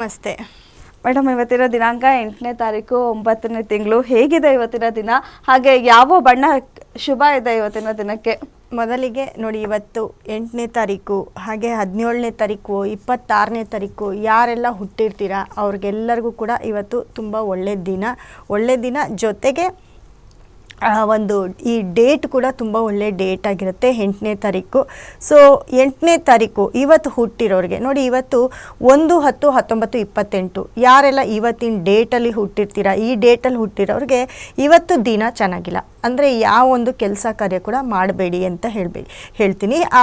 ನಮಸ್ತೆ ಮೇಡಮ್, ಇವತ್ತಿನ ದಿನಾಂಕ ಎಂಟನೇ ತಾರೀಕು ಒಂಬತ್ತನೇ ತಿಂಗಳು. ಹೇಗಿದೆ ಇವತ್ತಿನ ದಿನ? ಹಾಗೆ ಯಾವ ಬಣ್ಣ ಶುಭ ಇದೆ ಇವತ್ತಿನ ದಿನಕ್ಕೆ? ಮೊದಲಿಗೆ ನೋಡಿ, ಇವತ್ತು ಎಂಟನೇ ತಾರೀಕು, ಹಾಗೆ ಹದಿನೇಳನೇ ತಾರೀಕು, ಇಪ್ಪತ್ತಾರನೇ ತಾರೀಕು, ಯಾರೆಲ್ಲ ಹುಟ್ಟಿರ್ತೀರಾ ಅವ್ರಿಗೆಲ್ಲರಿಗೂ ಕೂಡ ಇವತ್ತು ತುಂಬ ಒಳ್ಳೆಯ ದಿನ. ಒಳ್ಳೆಯ ದಿನ ಜೊತೆಗೆ ಒಂದು ಈ ಡೇಟ್ ಕೂಡ ತುಂಬ ಒಳ್ಳೆ ಡೇಟ್ ಆಗಿರುತ್ತೆ, ಎಂಟನೇ ತಾರೀಕು. ಸೊ ಎಂಟನೇ ತಾರೀಕು ಇವತ್ತು ಹುಟ್ಟಿರೋರಿಗೆ, ನೋಡಿ ಇವತ್ತು ಒಂದು ಹತ್ತು ಹತ್ತೊಂಬತ್ತು ಇಪ್ಪತ್ತೆಂಟು, ಯಾರೆಲ್ಲ ಇವತ್ತಿನ ಡೇಟಲ್ಲಿ ಹುಟ್ಟಿರ್ತೀರಾ, ಈ ಡೇಟಲ್ಲಿ ಹುಟ್ಟಿರೋರಿಗೆ ಇವತ್ತು ದಿನ ಚೆನ್ನಾಗಿಲ್ಲ. ಅಂದರೆ ಯಾವ ಒಂದು ಕೆಲಸ ಕಾರ್ಯ ಕೂಡ ಮಾಡಬೇಡಿ ಅಂತ ಹೇಳಬೇಡಿ ಹೇಳ್ತೀನಿ. ಆ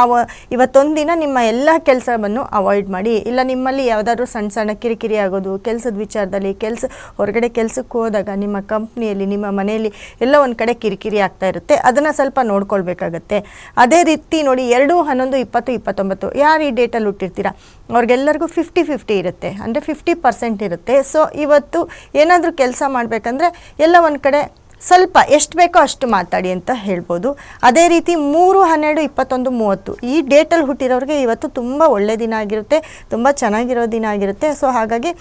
ಇವತ್ತೊಂದು ದಿನ ನಿಮ್ಮ ಎಲ್ಲ ಕೆಲಸವನ್ನು ಅವಾಯ್ಡ್ ಮಾಡಿ, ಇಲ್ಲ ನಿಮ್ಮಲ್ಲಿ ಯಾವುದಾದ್ರೂ ಸಣ್ಣ ಸಣ್ಣ ಕಿರಿಕಿರಿ ಆಗೋದು, ಕೆಲಸದ ವಿಚಾರದಲ್ಲಿ, ಕೆಲಸ, ಹೊರಗಡೆ ಕೆಲಸಕ್ಕೆ ಹೋದಾಗ ನಿಮ್ಮ ಕಂಪ್ನಿಯಲ್ಲಿ ನಿಮ್ಮ ಮನೆಯಲ್ಲಿ ಎಲ್ಲ ಒಂದು ಕಿರಿಕಿರಿ ಆಗ್ತಾ ಇರುತ್ತೆ, ಅದನ್ನು ಸ್ವಲ್ಪ ನೋಡ್ಕೊಳ್ಬೇಕಾಗತ್ತೆ. ಅದೇ ರೀತಿ ನೋಡಿ, ಎರಡು, ಹನ್ನೊಂದು, ಇಪ್ಪತ್ತು, ಇಪ್ಪತ್ತೊಂಬತ್ತು, ಯಾರು ಈ ಡೇಟಲ್ಲಿ ಹುಟ್ಟಿರ್ತೀರಾ? ಅವ್ರಿಗೆಲ್ಲರಿಗೂ ಫಿಫ್ಟಿ ಫಿಫ್ಟಿ ಇರುತ್ತೆ, ಅಂದರೆ ಫಿಫ್ಟಿ ಪರ್ಸೆಂಟ್ ಇರುತ್ತೆ. ಸೊ ಇವತ್ತು ಏನಾದರೂ ಕೆಲಸ ಮಾಡಬೇಕಂದ್ರೆ ಎಲ್ಲ ಒಂದು ಕಡೆ ಸ್ವಲ್ಪ ಎಷ್ಟು ಬೇಕೋ ಅಷ್ಟು ಮಾತಾಡಿ ಅಂತ ಹೇಳ್ಬೋದು. ಅದೇ ರೀತಿ ಮೂರು, ಹನ್ನೆರಡು, ಇಪ್ಪತ್ತೊಂದು, ಮೂವತ್ತು, ಈ ಡೇಟಲ್ಲಿ ಹುಟ್ಟಿರೋರಿಗೆ ಇವತ್ತು ತುಂಬ ಒಳ್ಳೆಯ ದಿನ ಆಗಿರುತ್ತೆ, ತುಂಬ ಚೆನ್ನಾಗಿರೋ ದಿನ ಆಗಿರುತ್ತೆ. ಸೊ ಹಾಗಾಗಿ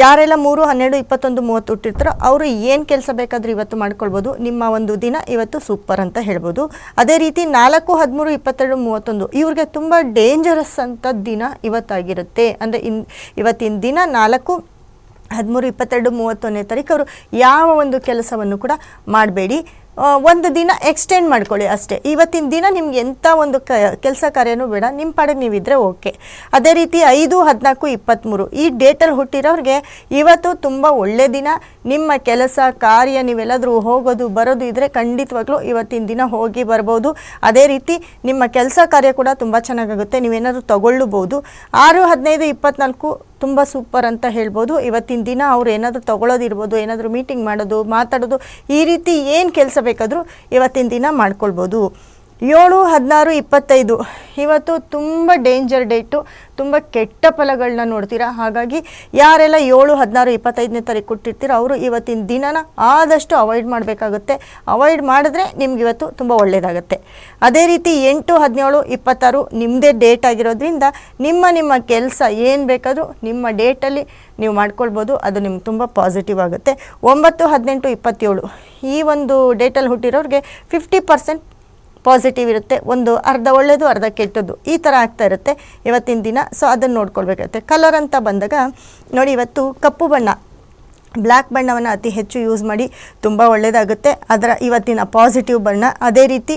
ಯಾರೆಲ್ಲ ಮೂರು, ಹನ್ನೆರಡು, ಇಪ್ಪತ್ತೊಂದು, ಮೂವತ್ತು ಹುಟ್ಟಿರ್ತಾರೋ ಅವರು ಏನು ಕೆಲಸ ಬೇಕಾದರೂ ಇವತ್ತು ಮಾಡ್ಕೊಳ್ಬೋದು. ನಿಮ್ಮ ಒಂದು ದಿನ ಇವತ್ತು ಸೂಪರ್ ಅಂತ ಹೇಳ್ಬೋದು. ಅದೇ ರೀತಿ ನಾಲ್ಕು, ಹದಿಮೂರು, ಇಪ್ಪತ್ತೆರಡು, ಮೂವತ್ತೊಂದು ಇವ್ರಿಗೆ ತುಂಬ ಡೇಂಜರಸ್ ಅಂತ ದಿನ ಇವತ್ತಾಗಿರುತ್ತೆ. ಅಂದರೆ ಇನ್, ಇವತ್ತಿನ ದಿನ ನಾಲ್ಕು, ಹದಿಮೂರು, ಇಪ್ಪತ್ತೆರಡು, ಮೂವತ್ತೊಂದನೇ ತಾರೀಕು ಅವರು ಯಾವ ಒಂದು ಕೆಲಸವನ್ನು ಕೂಡ ಮಾಡಬೇಡಿ. ಒಂದು ದಿನ ಎಕ್ಸ್ಟೆಂಡ್ ಮಾಡ್ಕೊಳ್ಳಿ ಅಷ್ಟೇ. ಇವತ್ತಿನ ದಿನ ನಿಮ್ಗೆ ಎಂಥ ಒಂದು ಕ, ಕೆಲಸ ಕಾರ್ಯನೂ ಬೇಡ ನಿಮ್ಮ ಪಾಡಿಗೆ ನೀವಿದ್ರೆ ಓಕೆ ಅದೇ ರೀತಿ ಐದು, ಹದಿನಾಲ್ಕು ಇಪ್ಪತ್ತ್ಮೂರು ಈ ಡೇಟಲ್ಲಿ ಹುಟ್ಟಿರೋರಿಗೆ ಇವತ್ತು ತುಂಬ ಒಳ್ಳೆ ದಿನ. ನಿಮ್ಮ ಕೆಲಸ, ಕಾರ್ಯ ನೀವೆಲ್ಲಾದರೂ ಹೋಗೋದು, ಬರೋದು ಇದ್ದರೆ ಖಂಡಿತವಾಗ್ಲೂ ಇವತ್ತಿನ ದಿನ ಹೋಗಿ ಬರ್ಬೋದು. ಅದೇ ರೀತಿ ನಿಮ್ಮ ಕೆಲಸ ಕಾರ್ಯ ಕೂಡ ತುಂಬ ಚೆನ್ನಾಗಾಗುತ್ತೆ, ನೀವೇನಾದರೂ ತಗೊಳ್ಳಬಹುದು ಆರು, ಹದಿನೈದು, ಇಪ್ಪತ್ನಾಲ್ಕು ತುಂಬ ಸೂಪರ್ ಅಂತ ಹೇಳ್ಬೋದು. ಇವತ್ತಿನ ದಿನ ಅವ್ರು ಏನಾದರೂ ತೊಗೊಳೋದಿರ್ಬೋದು, ಏನಾದರೂ ಮೀಟಿಂಗ್ ಮಾಡೋದು, ಮಾತಾಡೋದು, ಈ ರೀತಿ ಏನು ಕೆಲಸ ಬೇಕಾದರೂ ಇವತ್ತಿನ ದಿನ ಮಾಡ್ಕೊಳ್ಬೋದು. ಏಳು ಹದಿನಾರು ಇಪ್ಪತ್ತೈದು. ಇವತ್ತು ತುಂಬ ಡೇಂಜರ್ ಡೇಟು ತುಂಬ ಕೆಟ್ಟ ಫಲಗಳನ್ನ ನೋಡ್ತೀರಾ? ಹಾಗಾಗಿ ಯಾರೆಲ್ಲ ಏಳು ಹದಿನಾರು ಇಪ್ಪತ್ತೈದನೇ ತಾರೀಕು ಕೊಟ್ಟಿರ್ತೀರೋ ಅವರು ಇವತ್ತಿನ ದಿನನ ಆದಷ್ಟು ಅವಾಯ್ಡ್ ಮಾಡಬೇಕಾಗುತ್ತೆ. ಅವಾಯ್ಡ್ ಮಾಡಿದ್ರೆ ನಿಮ್ಗೆ ಇವತ್ತು ತುಂಬ ಒಳ್ಳೆಯದಾಗುತ್ತೆ ಅದೇ ರೀತಿ ಎಂಟು ಹದಿನೇಳು ಇಪ್ಪತ್ತಾರು ನಿಮ್ಮದೇ ಡೇಟ್ ಆಗಿರೋದ್ರಿಂದ ನಿಮ್ಮ ನಿಮ್ಮ ಕೆಲಸ ಏನು ಬೇಕಾದರೂ ನಿಮ್ಮ ಡೇಟಲ್ಲಿ ನೀವು ಮಾಡ್ಕೊಳ್ಬೋದು. ಅದು ನಿಮ್ಗೆ ತುಂಬ ಪಾಸಿಟಿವ್ ಆಗುತ್ತೆ. ಒಂಬತ್ತು ಹದಿನೆಂಟು ಇಪ್ಪತ್ತೇಳು ಈ ಒಂದು ಡೇಟಲ್ಲಿ ಹುಟ್ಟಿರೋರಿಗೆ ಫಿಫ್ಟಿ ಪರ್ಸೆಂಟ್ ಪಾಸಿಟಿವ್ ಇರುತ್ತೆ, ಒಂದು ಅರ್ಧ ಒಳ್ಳೆಯದು ಅರ್ಧ ಕೆಟ್ಟದ್ದು, ಈ ಥರ ಆಗ್ತಾ ಇರುತ್ತೆ ಇವತ್ತಿನ ದಿನ. ಸೊ ಅದನ್ನು ನೋಡ್ಕೊಳ್ಬೇಕಾಗುತ್ತೆ. ಕಲರ್ ಅಂತ ಬಂದಾಗ, ನೋಡಿ ಇವತ್ತು ಕಪ್ಪು ಬಣ್ಣ ಬ್ಲ್ಯಾಕ್ ಬಣ್ಣವನ್ನು ಅತಿ ಹೆಚ್ಚು ಯೂಸ್ ಮಾಡಿ ತುಂಬ ಒಳ್ಳೆಯದಾಗುತ್ತೆ ಅದರ ಇವತ್ತಿನ ಪಾಸಿಟಿವ್ ಬಣ್ಣ, ಅದೇ ರೀತಿ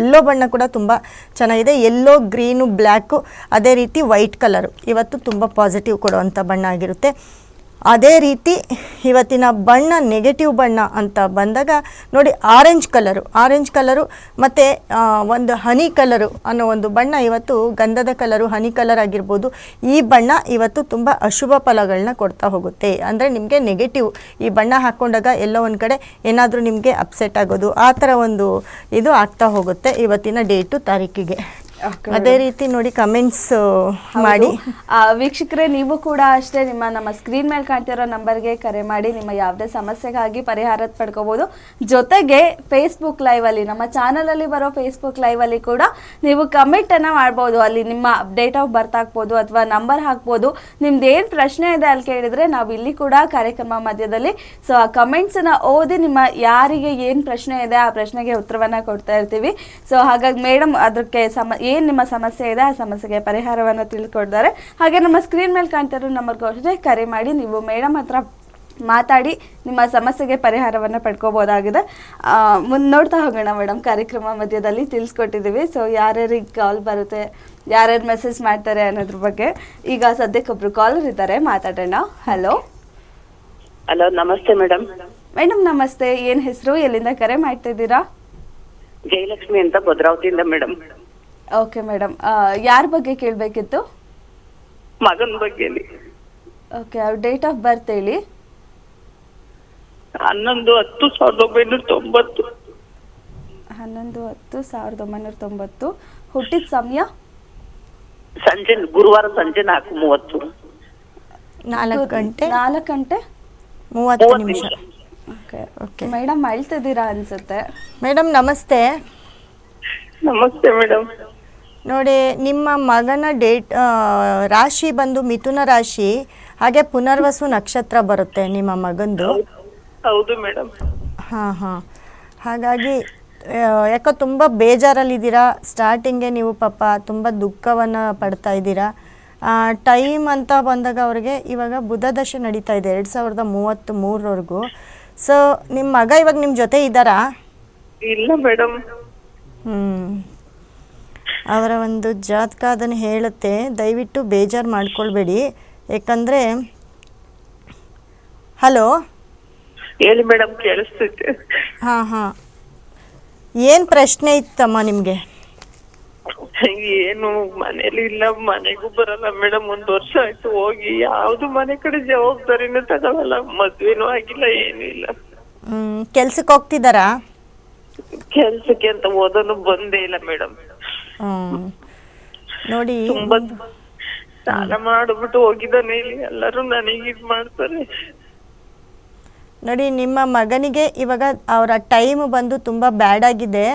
ಎಲ್ಲೋ ಬಣ್ಣ ಕೂಡ ತುಂಬ ಚೆನ್ನಾಗಿದೆ. ಎಲ್ಲೋ ಗ್ರೀನು ಬ್ಲ್ಯಾಕು ಅದೇ ರೀತಿ ವೈಟ್ ಕಲರು ಇವತ್ತು ತುಂಬ ಪಾಸಿಟಿವ್ ಕೊಡುವಂಥ ಬಣ್ಣ ಆಗಿರುತ್ತೆ. ಅದೇ ರೀತಿ ಇವತ್ತಿನ ಬಣ್ಣ ನೆಗೆಟಿವ್ ಬಣ್ಣ ಅಂತ ಬಂದಾಗ ನೋಡಿ ಆರೆಂಜ್ ಕಲರು ಆರೆಂಜ್ ಕಲರು ಮತ್ತು ಒಂದು ಹನಿ ಕಲರು ಅನ್ನೋ ಒಂದು ಬಣ್ಣ ಇವತ್ತು ಗಂಧದ ಕಲರು ಹನಿ ಕಲರ್ ಆಗಿರ್ಬೋದು. ಈ ಬಣ್ಣ ಇವತ್ತು ತುಂಬ ಅಶುಭ ಫಲಗಳನ್ನ ಕೊಡ್ತಾ ಹೋಗುತ್ತೆ. ಅಂದರೆ ನಿಮಗೆ ನೆಗೆಟಿವ್ ಈ ಬಣ್ಣ ಹಾಕ್ಕೊಂಡಾಗ ಎಲ್ಲೋ ಒಂದು ಕಡೆ ಏನಾದರೂ ನಿಮಗೆ ಅಪ್ಸೆಟ್ ಆಗೋದು, ಆ ಥರ ಒಂದು ಇದು ಆಗ್ತಾ ಹೋಗುತ್ತೆ ಇವತ್ತಿನ ಡೇಟು ತಾರೀಕಿಗೆ. ಅದೇ ರೀತಿ ನೋಡಿ ಕಮೆಂಟ್ಸ್ ಮಾಡಿ. ವೀಕ್ಷಕರೇ ನೀವು ಕೂಡ ಅಷ್ಟೇ ನಿಮ್ಮ ನಮ್ಮ ಸ್ಕ್ರೀನ್ ಮೇಲೆ ಕಾಣ್ತಿರೋ ನಂಬರ್ಗೆ ಕರೆ ಮಾಡಿ ನಿಮ್ಮ ಯಾವುದೇ ಸಮಸ್ಯೆಗಾಗಿ ಪರಿಹಾರ ಪಡ್ಕೋಬಹುದು ಜೊತೆಗೆ ಫೇಸ್ಬುಕ್ ಲೈವ್ ಅಲ್ಲಿ ನಮ್ಮ ಚಾನಲ್ ಅಲ್ಲಿ ಬರೋ ಫೇಸ್ಬುಕ್ ಲೈವ್ ಅಲ್ಲಿ ಕೂಡ ನೀವು ಕಮೆಂಟ್ ಅನ್ನ ಮಾಡ್ಬೋದು. ಅಲ್ಲಿ ನಿಮ್ಮ ಡೇಟ್ ಆಫ್ ಬರ್ತ್ ಹಾಕ್ಬೋದು ಅಥವಾ ನಂಬರ್ ಹಾಕ್ಬೋದು. ನಿಮ್ದು ಏನ್ ಪ್ರಶ್ನೆ ಇದೆ ಅಲ್ಲಿ ಕೇಳಿದ್ರೆ ನಾವು ಇಲ್ಲಿ ಕೂಡ ಕಾರ್ಯಕ್ರಮ ಮಧ್ಯದಲ್ಲಿ ಸೊ ಆ ಕಮೆಂಟ್ಸ್ ಅನ್ನ ಓದಿ ನಿಮ್ಮ ಯಾರಿಗೆ ಏನ್ ಪ್ರಶ್ನೆ ಇದೆ ಆ ಪ್ರಶ್ನೆಗೆ ಉತ್ತರವನ್ನ ಕೊಡ್ತಾ ಇರ್ತೀವಿ. ಸೊ ಹಾಗಾಗಿ ಮೇಡಮ್ ಅದಕ್ಕೆ ಸಮ ಏನ್ ನಿಮ್ಮ ಸಮಸ್ಯೆ ಇದೆ ಆ ಸಮಸ್ಯೆಗೆ ಪರಿಹಾರವನ್ನ ತಿಳ್ಕೊಡ್ತಾರೆ. ಹಾಗೆ ನಮ್ಮ ಸ್ಕ್ರೀನ್ ಮೇಲೆ ಕಾಣ್ತಿರೋ ನಂಬರ್ಗೂ ಅಷ್ಟೇ ಕರೆ ಮಾಡಿ. ನೀವು ಮೇಡಮ್ ಹತ್ರ ಮಾತಾಡಿ ನಿಮ್ಮ ಸಮಸ್ಯೆಗೆ ಪರಿಹಾರವನ್ನ ಪಡ್ಕೋಬೋದಾಗಿದೆ. ಮುಂದೆ ನೋಡ್ತಾ ಹೋಗೋಣ ಮೇಡಮ್ ಕಾರ್ಯಕ್ರಮ ಮಧ್ಯದಲ್ಲಿ ತಿಳಿಸ್ಕೊಟ್ಟಿದ್ದೀವಿ. ಸೊ ಯಾರ್ಯಾರಿಗೆ ಕಾಲ್ ಬರುತ್ತೆ ಯಾರ್ಯಾರು ಮೆಸೇಜ್ ಮಾಡ್ತಾರೆ ಅನ್ನೋದ್ರ ಬಗ್ಗೆ ಈಗ ಸದ್ಯಕ್ಕೆ ಒಬ್ರು ಕಾಲರ್ ಇದ್ದಾರೆ. ಮಾತಾಡೋಣ. ಹಲೋ ಹಲೋ ನಮಸ್ತೆ ಮೇಡಮ್ ಮೇಡಮ್ ನಮಸ್ತೆ. ಏನ್ ಹೆಸರು? ಎಲ್ಲಿಂದ ಕರೆ ಮಾಡ್ತಾ ಇದ್ದೀರಾ? ಜಯಲಕ್ಷ್ಮಿ ಅಂತ ಭದ್ರಾವತಿಯಿಂದ ಮೇಡಮ್ ಓಕೆ ಮೇಡಮ್ ಯಾರ ಬಗ್ಗೆ ಕೇಳಬೇಕಿತ್ತು? ಮಗನ ಬಗ್ಗೆ ಓಕೆ ಅವ್ರ ಡೇಟ್ ಆಫ್ ಬರ್ತ್ ಹೇಳಿ. ಹನ್ನೊಂದು ಹತ್ತು ಸಾವಿರದ ಒಂಬೈನೂರ ತೊಂಬತ್ತು. ಹನ್ನೊಂದು ಹತ್ತು ಸಾವಿರದ ಒಂಬೈನೂರ ತೊಂಬತ್ತು. ಹುಟ್ಟಿದ ಸಮಯ? ಸಂಜೆ ಗುರುವಾರ ಸಂಜೆ ನಾಲ್ಕು ಮೂವತ್ತು. ನಾಲ್ಕು ಗಂಟೆ? ನಾಲ್ಕು ಗಂಟೆ? ಮೂವತ್ತು ನಿಮಿಷ. ಓಕೆ ಓಕೆ ಮೇಡಮ್ ಅಳ್ತಿದ್ದೀರಾ ಅನ್ಸುತ್ತೆ. ಮೇಡಮ್ ನಮಸ್ತೆ. ನಮಸ್ತೆ ಮೇಡಮ್ ನೋಡಿ ನಿಮ್ಮ ಮಗನ ಡೇಟ್ ರಾಶಿ ಬಂದು ಮಿಥುನ ರಾಶಿ ಹಾಗೆ ಪುನರ್ವಸು ನಕ್ಷತ್ರ ಬರುತ್ತೆ ನಿಮ್ಮ ಮಗಂದು. ಹೌದು ಮೇಡಮ್ ಹಾಂ ಹಾಂ. ಹಾಗಾಗಿ ಯಾಕೋ ತುಂಬ ಬೇಜಾರಲ್ಲಿದ್ದೀರಾ? ಸ್ಟಾರ್ಟಿಂಗೆ ನೀವು ಪಾಪ ತುಂಬ ದುಃಖವನ್ನು ಪಡ್ತಾ ಇದ್ದೀರಾ? ಟೈಮ್ ಅಂತ ಬಂದಾಗ ಅವ್ರಿಗೆ ಇವಾಗ ಬುಧ ದಶೆ ನಡೀತಾ ಇದೆ ಎರಡು ಸಾವಿರದ ಮೂವತ್ತ್ ಮೂರವರೆಗೂ ಸೊ ನಿಮ್ಮ ಮಗ ಇವಾಗ ನಿಮ್ಮ ಜೊತೆ ಇದ್ದಾರಾ? ಇಲ್ಲ ಮೇಡಮ್ ಹ್ಞೂ ಅವರ ಒಂದು ಜಾತಕ ಅದನ್ನು ಹೇಳುತ್ತೆ. ದಯವಿಟ್ಟು ಬೇಜಾರು ಮಾಡ್ಕೊಳ್ಬೇಡಿ. ಯಾಕಂದ್ರೆ ಹಲೋ? ಹೇಳಿ ಮೇಡಮ್ ಕೇಳಿಸ್ತೈತೆ ಹಾ ಹಾ. ಏನು ಪ್ರಶ್ನೆ ಇತ್ತಮ್ಮ ನಿಮಗೆ? ಏನು ಮನೇಲಿ ಇಲ್ಲ ಮನೆಗೂ ಬರಲ್ಲ ಮೇಡಮ್. ಒಂದ್ ವರ್ಷ ಆಯ್ತು ಹೋಗಿ. ಯಾವ್ದು ಮನೆ ಕಡೆ ಜವಾಬ್ದಾರಿನೂ ತಗೊಳಲ್ಲ. ಮದ್ವೆನೂ ಆಗಿಲ್ಲ ಏನೂ ಇಲ್ಲ. ಕೆಲ್ಸಕ್ಕೆ ಹೋಗ್ತಿದ್ದಾರಾ ಕೆಲ್ಸಕ್ಕೆ ಅಂತ ಓದೋನು ಬಂದೇ ಇಲ್ಲ ಮೇಡಮ್. ಹ್ಮ್. ನೋಡಿ ತುಂಬಾ ಸ್ನಾನ ಮಾಡ್ಬಿಟ್ಟು ಹೋಗಿದ್ದಾನೆ ಇಲ್ಲಿ. ಎಲ್ಲರೂ ನನಗೆ ಇದ್ ಮಾಡ್ತಾರೆ. ನೋಡಿ ನಿಮ್ಮ ಮಗನಿಗೆ ಇವಾಗ ಅವರ ಟೈಮ್ ಬಂದು ತುಂಬಾ ಬ್ಯಾಡ್ ಆಗಿದೆ.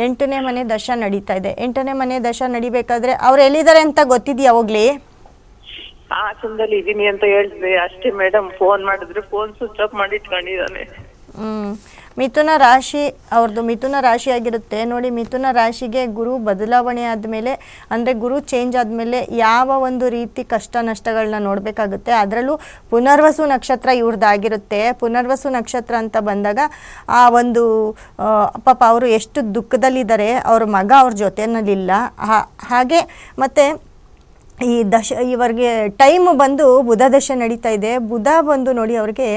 ಎಂಟನೇ ಮನೆ ದಶ ನಡೀತಾ ಇದೆ. ಎಂಟನೇ ಮನೆ ದಶ ನಡಿಬೇಕಾದ್ರೆ ಅವ್ರು ಎಲ್ಲಿದ್ದಾರೆ ಅಂತ ಗೊತ್ತಿದ್ಯಾ ಹೋಗ್ಲಿ? ಹಾಸನದಲ್ಲಿ ಇದೀನಿ ಅಂತ ಹೇಳಿದ್ವಿ ಅಷ್ಟೇ ಮೇಡಮ್ ಫೋನ್ ಮಾಡಿದ್ರೆ ಫೋನ್ ಸ್ವಿಚ್ ಆಫ್ ಮಾಡಿ ಇಟ್ಕೊಂಡಿದ್ದಾನೆ ಹ್ಮ್. ಮಿಥುನ ರಾಶಿ ಅವ್ರದ್ದು ಮಿಥುನ ರಾಶಿ ಆಗಿರುತ್ತೆ. ನೋಡಿ, ಮಿಥುನ ರಾಶಿಗೆ ಗುರು ಬದಲಾವಣೆ ಆದಮೇಲೆ, ಅಂದರೆ ಗುರು ಚೇಂಜ್ ಆದಮೇಲೆ ಯಾವ ಒಂದು ರೀತಿ ಕಷ್ಟ ನಷ್ಟಗಳನ್ನ ನೋಡಬೇಕಾಗುತ್ತೆ. ಅದರಲ್ಲೂ ಪುನರ್ವಸು ನಕ್ಷತ್ರ ಇವ್ರದ್ದಾಗಿರುತ್ತೆ ಪುನರ್ವಸು ನಕ್ಷತ್ರ ಅಂತ ಬಂದಾಗ, ಆ ಒಂದು ಪಾಪ ಅವರು ಎಷ್ಟು ದುಃಖದಲ್ಲಿದ್ದಾರೆ, ಅವ್ರ ಮಗ ಅವ್ರ ಜೊತೆಯಲ್ಲಿಲ್ಲ ಹಾಗೆ ಮತ್ತು ಈ ದಶ, ಇವರಿಗೆ ಟೈಮ್ ಬಂದು ಬುಧ ದಶ ನಡೀತಾ ಇದೆ. ಬುಧ ಬಂದು ನೋಡಿ ಅವ್ರಿಗೆ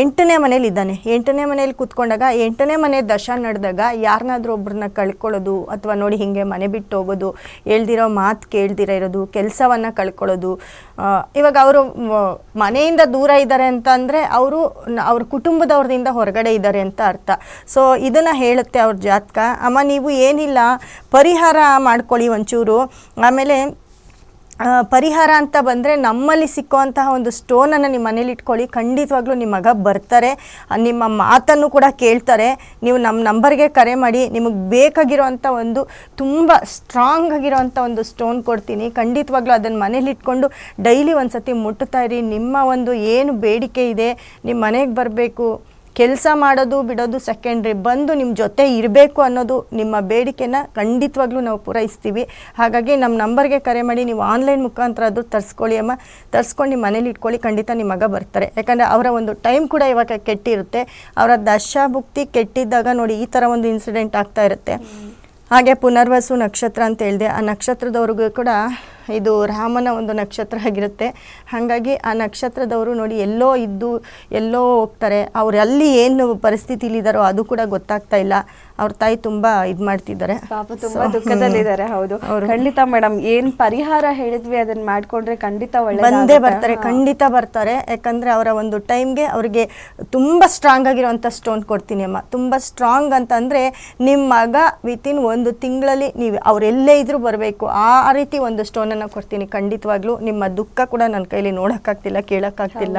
ಎಂಟನೇ ಮನೇಲಿ ಇದ್ದಾನೆ. ಎಂಟನೇ ಮನೇಲಿ ಕೂತ್ಕೊಂಡಾಗ, ಎಂಟನೇ ಮನೆ ದಶ ನಡೆದಾಗ ಯಾರನ್ನಾದ್ರೂ ಒಬ್ಬರನ್ನ ಕಳ್ಕೊಳ್ಳೋದು ಅಥವಾ ನೋಡಿ ಹಿಂಗೆ ಮನೆ ಬಿಟ್ಟು ಹೋಗೋದು, ಹೇಳ್ದಿರೋ ಮಾತು ಕೇಳ್ದಿರ ಇರೋದು, ಕೆಲಸವನ್ನು ಕಳ್ಕೊಳ್ಳೋದು ಇವಾಗ ಅವರು ಮನೆಯಿಂದ ದೂರ ಇದ್ದಾರೆ ಅಂತ ಅಂದರೆ ಅವರು ಅವ್ರ ಕುಟುಂಬದವ್ರದಿಂದ ಹೊರಗಡೆ ಇದ್ದಾರೆ ಅಂತ ಅರ್ಥ. ಸೊ ಇದನ್ನು ಹೇಳುತ್ತೆ ಅವ್ರ ಜಾತಕ. ಅಮ್ಮ, ನೀವು ಏನಿಲ್ಲ, ಪರಿಹಾರ ಮಾಡ್ಕೊಳ್ಳಿ ಒಂಚೂರು. ಆಮೇಲೆ ಪರಿಹಾರ ಅಂತ ಬಂದರೆ ನಮ್ಮಲ್ಲಿ ಸಿಕ್ಕುವಂತಹ ಒಂದು ಸ್ಟೋನನ್ನು ನಿಮ್ಮ ಮನೇಲಿ ಇಟ್ಕೊಳ್ಳಿ. ಖಂಡಿತವಾಗ್ಲೂ ನಿಮ್ಮ ಮಗ ಬರ್ತಾರೆ. ನಿಮ್ಮ ಮಾತನ್ನು ಕೂಡ ಕೇಳ್ತಾರೆ. ನೀವು ನಮ್ಮ ನಂಬರ್ಗೆ ಕರೆ ಮಾಡಿ. ನಿಮಗೆ ಬೇಕಾಗಿರೋವಂಥ ಒಂದು ತುಂಬ ಸ್ಟ್ರಾಂಗ್ ಆಗಿರೋವಂಥ ಒಂದು ಸ್ಟೋನ್ ಕೊಡ್ತೀನಿ. ಖಂಡಿತವಾಗ್ಲೂ ಅದನ್ನು ಮನೇಲಿ ಇಟ್ಕೊಂಡು ಡೈಲಿ ಒಂದು ಸತಿ ಮುಟ್ಟುತ್ತಾ ಇರಿ. ನಿಮ್ಮ ಒಂದು ಏನು ಬೇಡಿಕೆ ಇದೆ ನಿಮ್ಮ ಮನೆಗೆ ಬರಬೇಕು ಕೆಲಸ ಮಾಡೋದು, ಬಿಡೋದು ಸೆಕೆಂಡ್ರಿ ಬಂದು ನಿಮ್ಮ ಜೊತೆ ಇರಬೇಕು ಅನ್ನೋದು ನಿಮ್ಮ ಬೇಡಿಕೆನ ಖಂಡಿತವಾಗ್ಲೂ ನಾವು ಪೂರೈಸ್ತೀವಿ. ಹಾಗಾಗಿ ನಮ್ಮ ನಂಬರ್ಗೆ ಕರೆ ಮಾಡಿ ನೀವು ಆನ್ಲೈನ್ ಮುಖಾಂತರ ಅದು ತರಿಸ್ಕೊಳ್ಳಿ ಅಮ್ಮ. ತರಿಸ್ಕೊಂಡು ನಿಮ್ಮ ಮನೇಲಿ ಇಟ್ಕೊಳ್ಳಿ, ಖಂಡಿತ ನಿಮ್ಮ ಮಗ ಬರ್ತಾರೆ. ಯಾಕಂದರೆ ಅವರ ಒಂದು ಟೈಮ್ ಕೂಡ ಇವಾಗ ಕೆಟ್ಟಿರುತ್ತೆ. ಅವರ ದಶಾಭುಕ್ತಿ ಕೆಟ್ಟಿದ್ದಾಗ ನೋಡಿ ಈ ಥರ ಒಂದು ಇನ್ಸಿಡೆಂಟ್ ಆಗ್ತಾ ಇರುತ್ತೆ. ಹಾಗೆ ಪುನರ್ವಸು ನಕ್ಷತ್ರ ಅಂತ ಹೇಳಿದೆ, ಆ ನಕ್ಷತ್ರದವ್ರಿಗೂ ಕೂಡ ಇದು ರಾಮನ ಒಂದು ನಕ್ಷತ್ರ ಆಗಿರುತ್ತೆ. ಹಾಗಾಗಿ ಆ ನಕ್ಷತ್ರದವರು ನೋಡಿ ಎಲ್ಲೋ ಇದ್ದು ಎಲ್ಲೋ ಹೋಗ್ತಾರೆ. ಅವ್ರು ಅಲ್ಲಿ ಏನು ಪರಿಸ್ಥಿತಿಲಿದ್ದಾರೋ ಅದು ಕೂಡ ಗೊತ್ತಾಗ್ತಾ ಇಲ್ಲ. ಅವ್ರ ತಾಯಿ ತುಂಬಾ ಇದು ಮಾಡ್ತಿದ್ದಾರೆ. ಪಾಪ ತುಂಬಾ ದುಃಖದಲ್ಲಿದ್ದಾರೆ ಹೌದು. ಅವ್ರು- ಖಂಡಿತ ಮೇಡಮ್ ಏನ್ ಪರಿಹಾರ ಹೇಳಿದ್ವಿ ಅದನ್ನ ಮಾಡ್ಕೊಂಡ್ರೆ ಖಂಡಿತ ಒಳ್ಳೆ ಬಂದೇ ಬರ್ತಾರೆ ಖಂಡಿತ ಬರ್ತಾರೆ. ಯಾಕಂದ್ರೆ ಅವರ ಒಂದು ಟೈಮ್ಗೆ ಅವ್ರಿಗೆ ತುಂಬಾ ಸ್ಟ್ರಾಂಗ್ ಆಗಿರುವಂತ ಸ್ಟೋನ್ ಕೊಡ್ತೀನಿ ಅಮ್ಮ. ತುಂಬಾ ಸ್ಟ್ರಾಂಗ್ ಅಂತಂದ್ರೆ ನಿಮ್ಮ ಮಗ ವಿತಿನ್ ಒಂದು ತಿಂಗಳಲ್ಲಿ ನೀವು ಅವರೆಲ್ಲೇ ಇದ್ರೂ ಬರಬೇಕು. ಆ ರೀತಿ ಒಂದು ಸ್ಟೋನನ್ನು ಕೊಡ್ತೀನಿ. ಖಂಡಿತವಾಗ್ಲೂ ನಿಮ್ಮ ದುಃಖ ಕೂಡ ನನ್ನ ಕೈಲಿ ನೋಡೋಕ್ಕಾಗ್ತಿಲ್ಲ ಕೇಳೋಕ್ಕಾಗ್ತಿಲ್ಲ.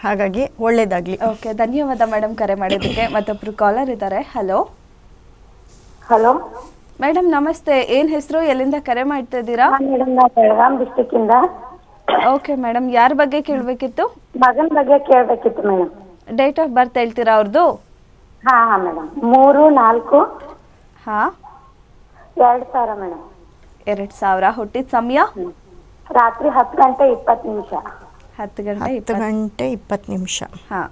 ಹಾಗಾಗಿ ಒಳ್ಳೇದಾಗ್ಲಿ. ಓಕೆ ಧನ್ಯವಾದ ಮೇಡಮ್ ಕರೆ ಮಾಡಿದ್ದಕ್ಕೆ ಮತ್ತೊಬ್ರು ಕಾಲರ್ ಇದ್ದಾರೆ. Hello hello? ಮೇಡಮ್ ನಮಸ್ತೆ. ಏನ್ ಹೆಸರು? ಎಲ್ಲಿಂದ ಕರೆ ಮಾಡ್ತಾ ಇದ್ದೀರಾ? ಮೇಡಮ್ ನಾ ಬೆಳಗಾಂ ಡಿಸ್ಟಿಕ್ ಇಂದ ಓಕೆ ಮೇಡಮ್ ಯಾರ ಬಗ್ಗೆ ಕೇಳಬೇಕಿತ್ತು? ಮಗನ ಬಗ್ಗೆ ಕೇಳಬೇಕಿತ್ತು ಮೇಡಮ್ ಡೇಟ್ ಆಫ್ ಬರ್ತ್ ಹೇಳ್ತೀರಾ ಅವ್ರದ್ದು ಹಾ ಹಾ ಮೇಡಮ್ ಮೂರು ನಾಲ್ಕು. ಹಾ. ಎರಡ್ ಸಾವಿರ ಮೇಡಮ್ ಎರಡ್ ಸಾವಿರ. ಹುಟ್ಟಿದ ಸಮಯ? ರಾತ್ರಿ ಹತ್ತು ಗಂಟೆ ಇಪ್ಪತ್ತು ನಿಮಿಷ. ಹತ್ತು ಗಂಟೆ ಹತ್ತು ಇಪ್ಪತ್ತು. ಗಂಟೆ ಇಪ್ಪತ್ತು ನಿಮಿಷ. ಹಾ.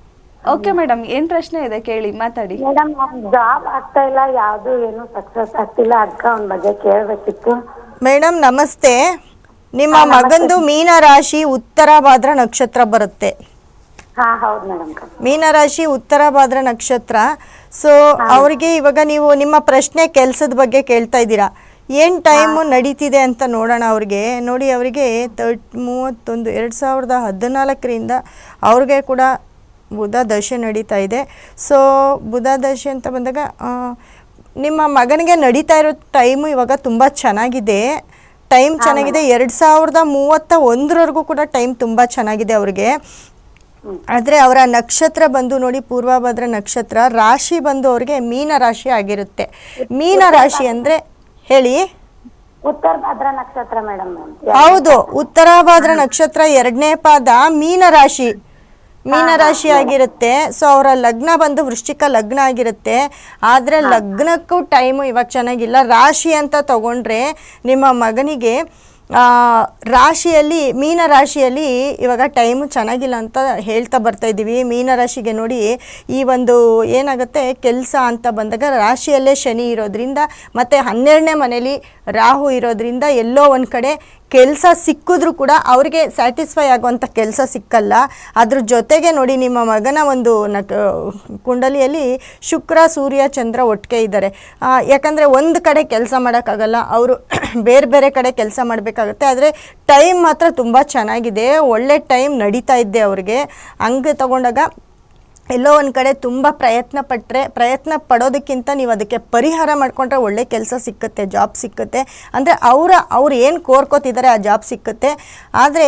ಓಕೆ ಮೇಡಮ್ ಏನ್ ಪ್ರಶ್ನೆ ಇದೆ? ಕೇಳಿ ಮಾತಾಡಿ. ಮೇಡಮ್ ಜಾಬ್ ಆಗ್ತಾ ಇಲ್ಲ ಯಾವ್ದು ಏನು ಸಕ್ಸಸ್ ಆಗ್ತಿಲ್ಲ ಅದಕ್ಕೆ ಅವನ ಬಗ್ಗೆ ಕೇಳ್ಬೇಕಿತ್ತು. ಮೇಡಮ್ ನಮಸ್ತೆ. ನಿಮ್ಮ ಮಗಂದು ಮೀನ ರಾಶಿ ಉತ್ತರ ಭಾದ್ರ ನಕ್ಷತ್ರ ಬರುತ್ತೆ. ಹಾ ಹೌದು ಮೇಡಮ್ ಮೀನರಾಶಿ ಉತ್ತರ ಭಾದ್ರ ನಕ್ಷತ್ರ ಸೊ ಅವರಿಗೆ ಇವಾಗ ನೀವು ನಿಮ್ಮ ಪ್ರಶ್ನೆ ಕೆಲಸದ ಬಗ್ಗೆ ಕೇಳ್ತಾ ಇದ್ದೀರಾ? ಏನು ಟೈಮ್ ನಡೀತಿದೆ ಅಂತ ನೋಡೋಣ ಅವ್ರಿಗೆ. ನೋಡಿ ಅವರಿಗೆ ತರ್ಟ್ ಮೂವತ್ತೊಂದು ಎರಡ್ ಸಾವಿರದ ಹದಿನಾಲ್ಕರಿಂದ ಅವ್ರಿಗೆ ಕೂಡ ಬುಧ ದಶೆ ನಡೀತಾ ಇದೆ. ಸೊ ಬುಧ ದಶೆ ಅಂತ ಬಂದಾಗ ನಿಮ್ಮ ಮಗನಿಗೆ ನಡೀತಾ ಇರೋ ಟೈಮು ಇವಾಗ ತುಂಬ ಚೆನ್ನಾಗಿದೆ. ಟೈಮ್ ಚೆನ್ನಾಗಿದೆ. ಎರಡು ಸಾವಿರದ ಮೂವತ್ತ ಒಂದರವರೆಗೂ ಕೂಡ ಟೈಮ್ ತುಂಬ ಚೆನ್ನಾಗಿದೆ ಅವ್ರಿಗೆ. ಆದರೆ ಅವರ ನಕ್ಷತ್ರ ಬಂದು ನೋಡಿ ಪೂರ್ವಭದ್ರ ನಕ್ಷತ್ರ ರಾಶಿ ಬಂದು ಅವ್ರಿಗೆ ಮೀನ ರಾಶಿ ಆಗಿರುತ್ತೆ. ಮೀನ ರಾಶಿ ಅಂದರೆ ಹೇಳಿ? ಉತ್ತರ ಭಾದ್ರ ನಕ್ಷತ್ರ ಮೇಡಮ್ ಹೌದು ಉತ್ತರ ಭಾದ್ರ ನಕ್ಷತ್ರ ಎರಡನೇ ಪಾದ ಮೀನ ರಾಶಿ. ಮೀನ ರಾಶಿ ಆಗಿರುತ್ತೆ. ಸೊ ಅವರ ಲಗ್ನ ಬಂದು ವೃಶ್ಚಿಕ ಲಗ್ನ ಆಗಿರುತ್ತೆ. ಆದರೆ ಲಗ್ನಕ್ಕೂ ಟೈಮು ಇವಾಗ ಚೆನ್ನಾಗಿಲ್ಲ. ರಾಶಿ ಅಂತ ತಗೊಂಡ್ರೆ ನಿಮ್ಮ ಮಗನಿಗೆ ಆ, ರಾಶಿಯಲ್ಲಿ ಮೀನ ರಾಶಿಯಲ್ಲಿ ಇವಾಗ ಟೈಮು ಚೆನ್ನಾಗಿಲ್ಲ ಅಂತ ಹೇಳ್ತಾ ಬರ್ತಾ ಇದ್ದೀವಿ. ಮೀನ ರಾಶಿಗೆ ನೋಡಿ ಈ ಒಂದು ಏನಾಗುತ್ತೆ ಕೆಲಸ ಅಂತ ಬಂದಾಗ ರಾಶಿಯಲ್ಲೇ ಶನಿ ಇರೋದ್ರಿಂದ ಮತ್ತು ಹನ್ನೆರಡನೇ ಮನೇಲಿ ರಾಹು ಇರೋದ್ರಿಂದ ಎಲ್ಲೋ ಒಂದು ಕಡೆ ಕೆಲಸ ಸಿಕ್ಕಿದ್ರೂ ಕೂಡ ಅವ್ರಿಗೆ ಸ್ಯಾಟಿಸ್ಫೈ ಆಗುವಂಥ ಕೆಲಸ ಸಿಕ್ಕಲ್ಲ. ಅದ್ರ ಜೊತೆಗೆ ನೋಡಿ ನಿಮ್ಮ ಮಗನ ಒಂದು ನಕ ಕುಂಡಲಿಯಲ್ಲಿ ಶುಕ್ರ, ಸೂರ್ಯ, ಚಂದ್ರ ಒಟ್ಟಿಗೆ ಇದ್ದಾರೆ. ಯಾಕಂದರೆ ಒಂದು ಕಡೆ ಕೆಲಸ ಮಾಡೋಕ್ಕಾಗಲ್ಲ, ಅವರು ಬೇರೆ ಬೇರೆ ಕಡೆ ಕೆಲಸ ಮಾಡಬೇಕಾಗುತ್ತೆ, ಆದರೆ ಟೈಮ್ ಮಾತ್ರ ತುಂಬ ಚೆನ್ನಾಗಿದೆ, ಒಳ್ಳೆ ಟೈಮ್ ನಡೀತಾ ಇದ್ದೆ ಅವ್ರಿಗೆ. ಹಂಗೆ ತಗೊಂಡಾಗ ಎಲ್ಲೋ ಒಂದು ಕಡೆ ತುಂಬ ಪ್ರಯತ್ನ ಪಟ್ಟರೆ ಪ್ರಯತ್ನ ಪಡೋದಕ್ಕಿಂತ ನೀವು ಅದಕ್ಕೆ ಪರಿಹಾರ ಮಾಡಿಕೊಂಡ್ರೆ ಒಳ್ಳೆ ಕೆಲಸ ಸಿಕ್ಕುತ್ತೆ ಜಾಬ್ ಸಿಕ್ಕುತ್ತೆ. ಅಂದರೆ ಅವರ, ಅವ್ರು ಏನು ಕೋರ್ಕೋತಿದ್ದಾರೆ ಆ ಜಾಬ್ ಸಿಕ್ಕುತ್ತೆ. ಆದರೆ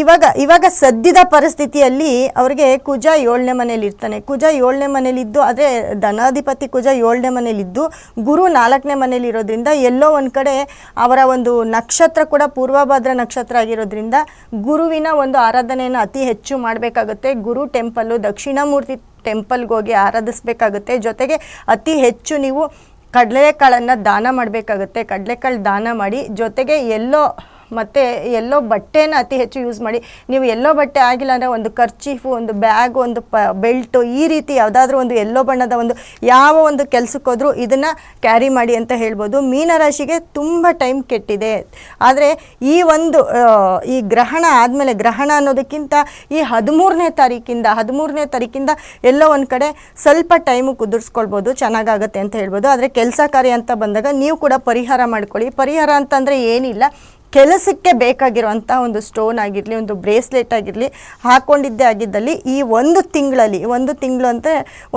ಇವಾಗ ಇವಾಗ ಸದ್ಯದ ಪರಿಸ್ಥಿತಿಯಲ್ಲಿ ಅವರಿಗೆ ಕುಜ ಏಳನೇ ಮನೇಲಿ ಇರ್ತಾನೆ. ಕುಜ ಏಳನೇ ಮನೇಲಿದ್ದು ಆದರೆ ಧನಾಧಿಪತಿ ಕುಜ ಏಳನೇ ಮನೇಲಿದ್ದು ಗುರು ನಾಲ್ಕನೇ ಮನೇಲಿ ಇರೋದ್ರಿಂದ ಎಲ್ಲೋ ಒಂದು ಕಡೆ ಅವರ ಒಂದು ನಕ್ಷತ್ರ ಕೂಡ ಪೂರ್ವಭದ್ರ ನಕ್ಷತ್ರ ಆಗಿರೋದ್ರಿಂದ ಗುರುವಿನ ಒಂದು ಆರಾಧನೆಯನ್ನು ಅತಿ ಹೆಚ್ಚು ಮಾಡಬೇಕಾಗುತ್ತೆ. ಗುರು ಟೆಂಪಲ್ಲು, ದಕ್ಷಿಣಾಮೂರ್ತಿ ಟೆಂಪಲ್ಗೆ ಹೋಗಿ ಆರಾಧಿಸಬೇಕಾಗುತ್ತೆ. ಜೊತೆಗೆ ಅತಿ ಹೆಚ್ಚು ನೀವು ಕಡಲೆಕಾಳನ್ನು ದಾನ ಮಾಡಬೇಕಾಗುತ್ತೆ. ಕಡಲೆಕಾಳು ದಾನ ಮಾಡಿ, ಜೊತೆಗೆ ಎಲ್ಲೋ ಮತ್ತು ಎಲ್ಲೋ ಬಟ್ಟೆನ ಅತಿ ಹೆಚ್ಚು ಯೂಸ್ ಮಾಡಿ. ನೀವು ಎಲ್ಲೋ ಬಟ್ಟೆ ಆಗಿಲ್ಲ ಅಂದರೆ ಒಂದು ಕರ್ಚೀಫು ಒಂದು ಬ್ಯಾಗ್ ಒಂದು ಪ ಬೆಲ್ಟು ಈ ರೀತಿ ಯಾವುದಾದ್ರೂ ಒಂದು ಎಲ್ಲೋ ಬಣ್ಣದ ಒಂದು ಯಾವ ಒಂದು ಕೆಲಸಕ್ಕೋದ್ರೂ ಇದನ್ನು ಕ್ಯಾರಿ ಮಾಡಿ ಅಂತ ಹೇಳ್ಬೋದು. ಮೀನರಾಶಿಗೆ ತುಂಬ ಟೈಮ್ ಕೆಟ್ಟಿದೆ. ಆದರೆ ಈ ಒಂದು ಈ ಗ್ರಹಣ ಆದಮೇಲೆ ಗ್ರಹಣ ಅನ್ನೋದಕ್ಕಿಂತ ಈ ಹದಿಮೂರನೇ ತಾರೀಕಿಂದ ಹದಿಮೂರನೇ ತಾರೀಕಿಂದ ಎಲ್ಲೋ ಒಂದು ಕಡೆ ಸ್ವಲ್ಪ ಟೈಮು ಕುದುರಿಸ್ಕೊಳ್ಬೋದು, ಚೆನ್ನಾಗಾಗತ್ತೆ ಅಂತ ಹೇಳ್ಬೋದು. ಆದರೆ ಕೆಲಸ ಕಾರ್ಯ ಅಂತ ಬಂದಾಗ ನೀವು ಕೂಡ ಪರಿಹಾರ ಮಾಡ್ಕೊಳ್ಳಿ. ಪರಿಹಾರ ಅಂತಂದರೆ ಏನಿಲ್ಲ. ಕೆಲಸಕ್ಕೆ ಬೇಕಾಗಿರುವಂಥ ಒಂದು ಸ್ಟೋನ್ ಆಗಿರಲಿ, ಒಂದು ಬ್ರೇಸ್ಲೆಟ್ ಆಗಿರಲಿ ಹಾಕ್ಕೊಂಡಿದ್ದೇ ಆಗಿದ್ದಲ್ಲಿ ಈ ಒಂದು ತಿಂಗಳಲ್ಲಿ, ಒಂದು ತಿಂಗಳು ಅಂತ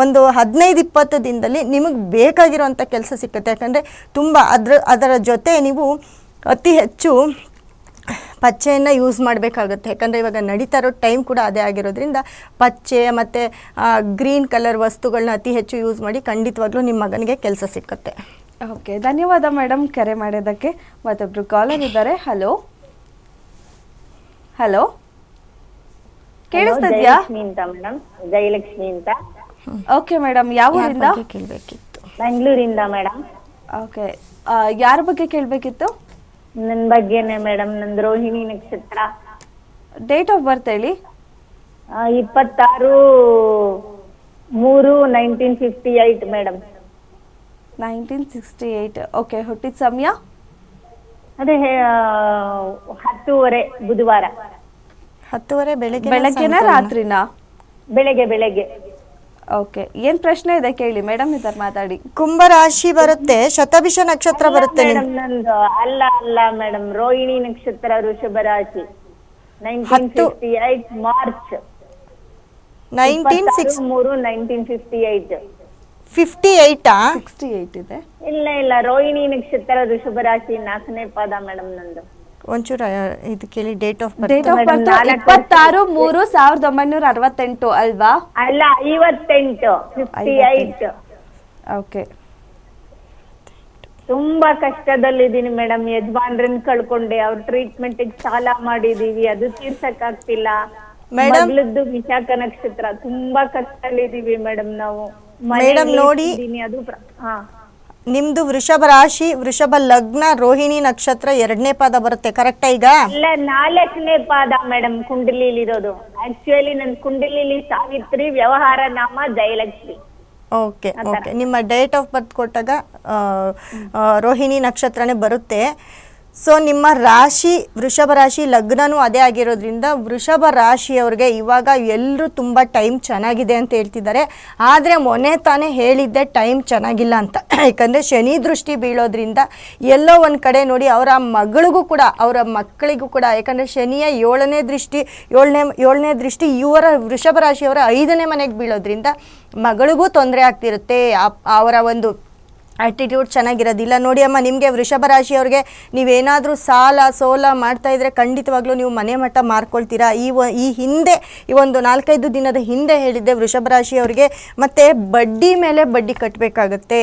ಒಂದು ಹದಿನೈದು, ಇಪ್ಪತ್ತು ದಿನದಲ್ಲಿ ನಿಮಗೆ ಬೇಕಾಗಿರುವಂಥ ಕೆಲಸ ಸಿಕ್ಕುತ್ತೆ. ಯಾಕಂದರೆ ತುಂಬ ಅದ್ರ, ಅದರ ಜೊತೆ ನೀವು ಅತಿ ಹೆಚ್ಚು ಪಚ್ಚೆಯನ್ನು ಯೂಸ್ ಮಾಡಬೇಕಾಗುತ್ತೆ. ಯಾಕಂದರೆ ಇವಾಗ ನಡೀತಾ ಇರೋ ಟೈಮ್ ಕೂಡ ಅದೇ ಆಗಿರೋದ್ರಿಂದ ಪಚ್ಚೆ ಮತ್ತು ಗ್ರೀನ್ ಕಲರ್ ವಸ್ತುಗಳನ್ನ ಅತಿ ಹೆಚ್ಚು ಯೂಸ್ ಮಾಡಿ ಖಂಡಿತವಾಗ್ಲೂ ನಿಮ್ಮ ಮಗನಿಗೆ ಕೆಲಸ ಸಿಕ್ಕುತ್ತೆ. ಓಕೆ ಧನ್ಯವಾದ ಮೇಡಮ್ ಕರೆ ಮಾಡಿದ್ದಕ್ಕೆ. ಮತ್ತೊಬ್ರು ಕಾಲರ್ ಇದ್ದಾರೆ. ಹಲೋ ಹಲೋ ಕೇಳಿಸ್ತಿದ್ಯಾ ಜಯಲಕ್ಷ್ಮಿ ಅಂತ ಮೇಡಮ್ ಜಯಲಕ್ಷ್ಮಿ ಅಂತ. ಓಕೆ ಮೇಡಮ್ ಯಾವ ಊರಿಂದ? ಕೇಳಬೇಕಿತ್ತು? ಬೆಂಗಳೂರಿಂದ ಮೇಡಮ್ ಓಕೆ ಯಾರ ಬಗ್ಗೆ ಕೇಳಬೇಕಿತ್ತು? ನನ್ನ ಬಗ್ಗೆನೇ ಮೇಡಮ್ ನಂದು ರೋಹಿಣಿ ನಕ್ಷತ್ರ. ಡೇಟ್ ಆಫ್ ಬರ್ತ್ ಹೇಳಿ. ಇಪ್ಪತ್ತಾರು ಮೂರು nineteen fifty eight madam nineteen sixty eight okay ಹುಟ್ಟಿದ ಸಮಯ? ಅದೇ ಹತ್ತೂವರೆ ಬುಧವಾರ. ಹತ್ತುವರೆ ಬೆಳಗ್ಗೆ ಬೆಳಗ್ಗೆನ ರಾತ್ರಿನಾ? ಬೆಳಗ್ಗೆ ಬೆಳಗ್ಗೆ. ಓಕೆ ಏನ್ ಪ್ರಶ್ನೆ ಇದೆ ಕೇಳಿ ಮೇಡಮ್ ಇದ್ದಾರೆ ಮಾತಾಡಿ. ಕುಂಭ ರಾಶಿ ಬರುತ್ತೆ ಶತಭಿಷ ನಕ್ಷತ್ರ ಬರುತ್ತೆ ನಿಮ್ಗೆ? ಮೇಡಮ್ ನಂದು ಅಲ್ಲ ಅಲ್ಲ ಮೇಡಮ್ ರೋಹಿಣಿ ನಕ್ಷತ್ರ ವೃಷಭ ರಾಶಿ. ನೈನ್ಟೀನ್ ಹತ್ತು. Fifty eight March. Nineteen six ಮೂರು ನೈನ್ಟೀನ್ ಫಿಫ್ಟಿ ಏಯ್ಟ್ ಫಿಫ್ಟಿ ಏಯ್ಟಾ ಸಿಕ್ಸ್ಟಿ ಏಯ್ಟ್ ಇದೆ. ಇಲ್ಲ ಇಲ್ಲ. ರೋಹಿಣಿ ನಕ್ಷತ್ರ ವೃಷಭ ರಾಶಿ ನಾಲ್ಕನೇ ಪಾದ ಮೇಡಮ್ ನಂದು. ಒಂಚೂರು ಆ, ಇದು ಕೇಳಿ date of date of birth ಇಪ್ಪತ್ತಾರು ಮೂರು ಸಾವಿರದ ಒಂಬೈನೂರ ಅರವತ್ತೆಂಟು ಅಲ್ವಾ? ಅಲ್ಲ ಐವತ್ತೆಂಟು ಫಿಫ್ಟಿ ಏಯ್ಟ್ ಓಕೆ ತುಂಬಾ ಕಷ್ಟದಲ್ಲಿದ್ದೀನಿ ಮೇಡಮ್ ಯಜಮಾನ್ರನ್ನ ಕಳ್ಕೊಂಡೆ. ಅವ್ರ ಟ್ರೀಟ್ಮೆಂಟ್ ಸಾಲ ಮಾಡಿದೀವಿ. ಅದು ತೀರ್ಸಕ್ ಆಗ್ತಿಲ್ಲ Madam? ಮಗಳದ್ದು ವಿಶಾಖ ನಕ್ಷತ್ರ. ತುಂಬಾ ಕಷ್ಟದಲ್ಲಿದೀವಿ ಮೇಡಮ್ ನಾವು. Madam, ನೋಡಿ. ಅದು ಹಾ. ನಿಮ್ದು ವೃಷಭ ರಾಶಿ ವೃಷಭ ಲಗ್ನ ರೋಹಿಣಿ ನಕ್ಷತ್ರ ಎರಡನೇ ಪಾದ ಬರುತ್ತೆ ಕರೆಕ್ಟ್ ಈಗ? ಇಲ್ಲ ನಾಲ್ಕನೇ ಪಾದ ಮೇಡಮ್ ಕುಂಡಲಿಲಿ ಇರೋದು ಆಕ್ಚುಲಿ ನನ್ ಕುಂಡಲಿಲಿ ಸಾವಿತ್ರಿ ವ್ಯವಹಾರ ನಾಮ ಜಯಲಕ್ಷ್ಮಿ. ಓಕೆ ಓಕೆ ನಿಮ್ಮ ಡೇಟ್ ಆಫ್ ಬರ್ತ್ ಕೊಟ್ಟಾಗ ರೋಹಿಣಿ ನಕ್ಷತ್ರನೇ ಬರುತ್ತೆ. ಸೊ ನಿಮ್ಮ ರಾಶಿ, ವೃಷಭ ರಾಶಿ ಲಗ್ನನೂ ಅದೇ ಆಗಿರೋದ್ರಿಂದ ವೃಷಭ ರಾಶಿಯವ್ರಿಗೆ ಇವಾಗ ಎಲ್ಲರೂ ತುಂಬ ಟೈಮ್ ಚೆನ್ನಾಗಿದೆ ಅಂತ ಹೇಳ್ತಿದ್ದಾರೆ. ಆದರೆ ಮೊನ್ನೆ ತಾನೇ ಹೇಳಿದ್ದೆ ಟೈಮ್ ಚೆನ್ನಾಗಿಲ್ಲ ಅಂತ. ಯಾಕಂದರೆ ಶನಿ ದೃಷ್ಟಿ ಬೀಳೋದ್ರಿಂದ ಎಲ್ಲೋ ಒಂದು ಕಡೆ ನೋಡಿ ಅವರ ಮಗಳಿಗೂ ಕೂಡ, ಅವರ ಮಕ್ಕಳಿಗೂ ಕೂಡ, ಯಾಕಂದರೆ ಶನಿಯ ಏಳನೇ ದೃಷ್ಟಿ, ಏಳನೇ ಏಳನೇ ದೃಷ್ಟಿ ಇವರ ವೃಷಭ ರಾಶಿಯವರ ಐದನೇ ಮನೆಗೆ ಬೀಳೋದ್ರಿಂದ ಮಗಳಿಗೂ ತೊಂದರೆ ಆಗ್ತಿರುತ್ತೆ. ಅವರ ಒಂದು ಆ್ಯಟಿಟ್ಯೂಡ್ ಚೆನ್ನಾಗಿರೋದಿಲ್ಲ. ನೋಡಿ ಅಮ್ಮ, ನಿಮಗೆ ವೃಷಭ ರಾಶಿಯವ್ರಿಗೆ ನೀವೇನಾದರೂ ಸಾಲ, ಸೋಲ ಮಾಡ್ತಾ ಇದ್ದರೆ ಖಂಡಿತವಾಗ್ಲೂ ನೀವು ಮನೆ ಮಟ್ಟ ಮಾರ್ಕೊಳ್ತೀರಾ? ಈ ಈ ಹಿಂದೆ, ಈ ಒಂದು ನಾಲ್ಕೈದು ದಿನದ ಹಿಂದೆ ಹೇಳಿದ್ದೆ ವೃಷಭ ರಾಶಿಯವ್ರಿಗೆ, ಮತ್ತು ಬಡ್ಡಿ ಮೇಲೆ ಬಡ್ಡಿ ಕಟ್ಟಬೇಕಾಗತ್ತೆ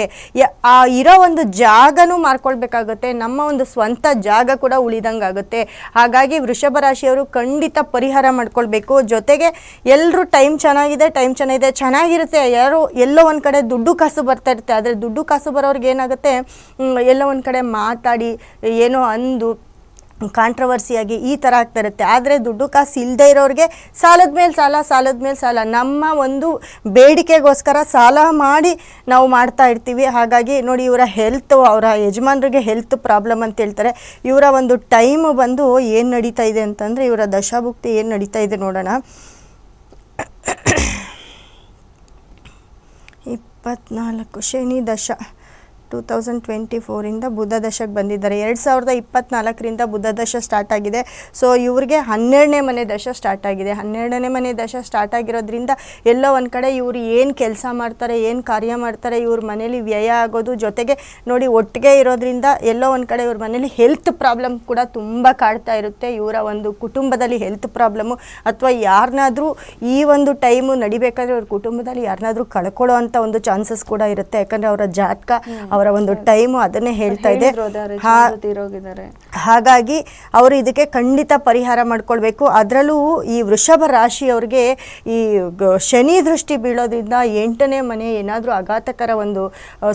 ಆ, ಇರೋ ಒಂದು ಜಾಗನೂ ಮಾರ್ಕೊಳ್ಬೇಕಾಗತ್ತೆ. ನಮ್ಮ ಒಂದು ಸ್ವಂತ ಜಾಗ ಕೂಡ ಉಳಿದಂಗೆ ಆಗುತ್ತೆ ಹಾಗಾಗಿ ವೃಷಭ ರಾಶಿಯವರು ಖಂಡಿತ ಪರಿಹಾರ ಮಾಡ್ಕೊಳ್ಬೇಕು. ಜೊತೆಗೆ ಎಲ್ಲರೂ ಟೈಮ್ ಚೆನ್ನಾಗಿದೆ ಟೈಮ್ ಚೆನ್ನಾಗಿದೆ. ಚೆನ್ನಾಗಿರುತ್ತೆ. ಯಾರೋ ಎಲ್ಲೋ ಒಂದು ಕಡೆ ದುಡ್ಡು ಕಾಸು ಬರ್ತಾ ಇರುತ್ತೆ. ಆದರೆ ದುಡ್ಡು ಕಾಸು ಬರೋರ್ಗೆ ಏನಾಗುತ್ತೆ ಎಲ್ಲ ಒಂದು ಕಡೆ ಮಾತಾಡಿ, ಏನೋ ಅಂದು ಕಾಂಟ್ರವರ್ಸಿಯಾಗಿ ಈ ಥರ ಆಗ್ತಾ ಇರುತ್ತೆ. ಆದರೆ ದುಡ್ಡು ಕಾಸು ಇಲ್ಲದೆ ಇರೋರಿಗೆ ಸಾಲದ ಮೇಲೆ ಸಾಲ, ಸಾಲದ ಮೇಲೆ ಸಾಲ. ನಮ್ಮ ಒಂದು ಬೇಡಿಕೆಗೋಸ್ಕರ ಸಾಲ ಮಾಡಿ ನಾವು ಮಾಡ್ತಾ ಇರ್ತೀವಿ. ಹಾಗಾಗಿ ನೋಡಿ, ಇವರ ಹೆಲ್ತ್ ಅವರ ಯಜಮಾನರಿಗೆ ಹೆಲ್ತ್ ಪ್ರಾಬ್ಲಮ್ ಅಂತ ಹೇಳ್ತಾರೆ. ಇವರ ಒಂದು ಟೈಮ್ ಬಂದು ಏನು ನಡೀತಾ ಇದೆ ಅಂತಂದರೆ, ಇವರ ದಶಾಭುಕ್ತಿ ಏನು ನಡೀತಾ ಇದೆ ನೋಡೋಣ. ಇಪ್ಪತ್ನಾಲ್ಕು ಶನಿ ದಶ. ಟೂ ತೌಸಂಡ್ ಟ್ವೆಂಟಿ ಫೋರಿಂದ ಬುದ್ಧ ದಶಕ್ಕೆ ಬಂದಿದ್ದಾರೆ. ಎರಡು ಸಾವಿರದ ಇಪ್ಪತ್ನಾಲ್ಕರಿಂದ ಬುದ್ಧ ದಶ ಸ್ಟಾರ್ಟ್ ಆಗಿದೆ. ಸೊ ಇವ್ರಿಗೆ ಹನ್ನೆರಡನೇ ಮನೆ ದಶ ಸ್ಟಾರ್ಟ್ ಆಗಿದೆ. ಹನ್ನೆರಡನೇ ಮನೆ ದಶ ಸ್ಟಾರ್ಟ್ ಆಗಿರೋದ್ರಿಂದ ಎಲ್ಲೋ ಒಂದು ಕಡೆ ಇವರು ಏನು ಕೆಲಸ ಮಾಡ್ತಾರೆ, ಏನು ಕಾರ್ಯ ಮಾಡ್ತಾರೆ, ಇವ್ರ ಮನೇಲಿ ವ್ಯಯ ಆಗೋದು ಜೊತೆಗೆ ನೋಡಿ ಒಟ್ಟಿಗೆ ಇರೋದ್ರಿಂದ ಎಲ್ಲೋ ಒಂದು ಕಡೆ ಇವ್ರ ಮನೇಲಿ ಹೆಲ್ತ್ ಪ್ರಾಬ್ಲಮ್ ಕೂಡ ತುಂಬ ಕಾಡ್ತಾ ಇರುತ್ತೆ. ಇವರ ಒಂದು ಕುಟುಂಬದಲ್ಲಿ ಹೆಲ್ತ್ ಪ್ರಾಬ್ಲಮ್ಮು ಅಥವಾ ಯಾರನ್ನಾದ್ರೂ ಈ ಒಂದು ಟೈಮು ನಡಿಬೇಕಾದ್ರೆ ಅವ್ರ ಕುಟುಂಬದಲ್ಲಿ ಯಾರನ್ನಾದರೂ ಕಳ್ಕೊಳ್ಳೋ ಅಂತ ಒಂದು ಚಾನ್ಸಸ್ ಕೂಡ ಇರುತ್ತೆ. ಯಾಕಂದರೆ ಅವರ ಜಾತಕ ಅವರ ಒಂದು ಟೈಮು ಅದನ್ನೇ ಹೇಳ್ತಾ ಇದೆ. ಹಾಗಾಗಿ ಅವರು ಇದಕ್ಕೆ ಖಂಡಿತ ಪರಿಹಾರ ಮಾಡ್ಕೊಳ್ಬೇಕು. ಅದರಲ್ಲೂ ಈ ವೃಷಭ ರಾಶಿಯವ್ರಿಗೆ ಈ ಶನಿ ದೃಷ್ಟಿ ಬೀಳೋದ್ರಿಂದ ಎಂಟನೇ ಮನೆ ಏನಾದರೂ ಆಘಾತಕರ ಒಂದು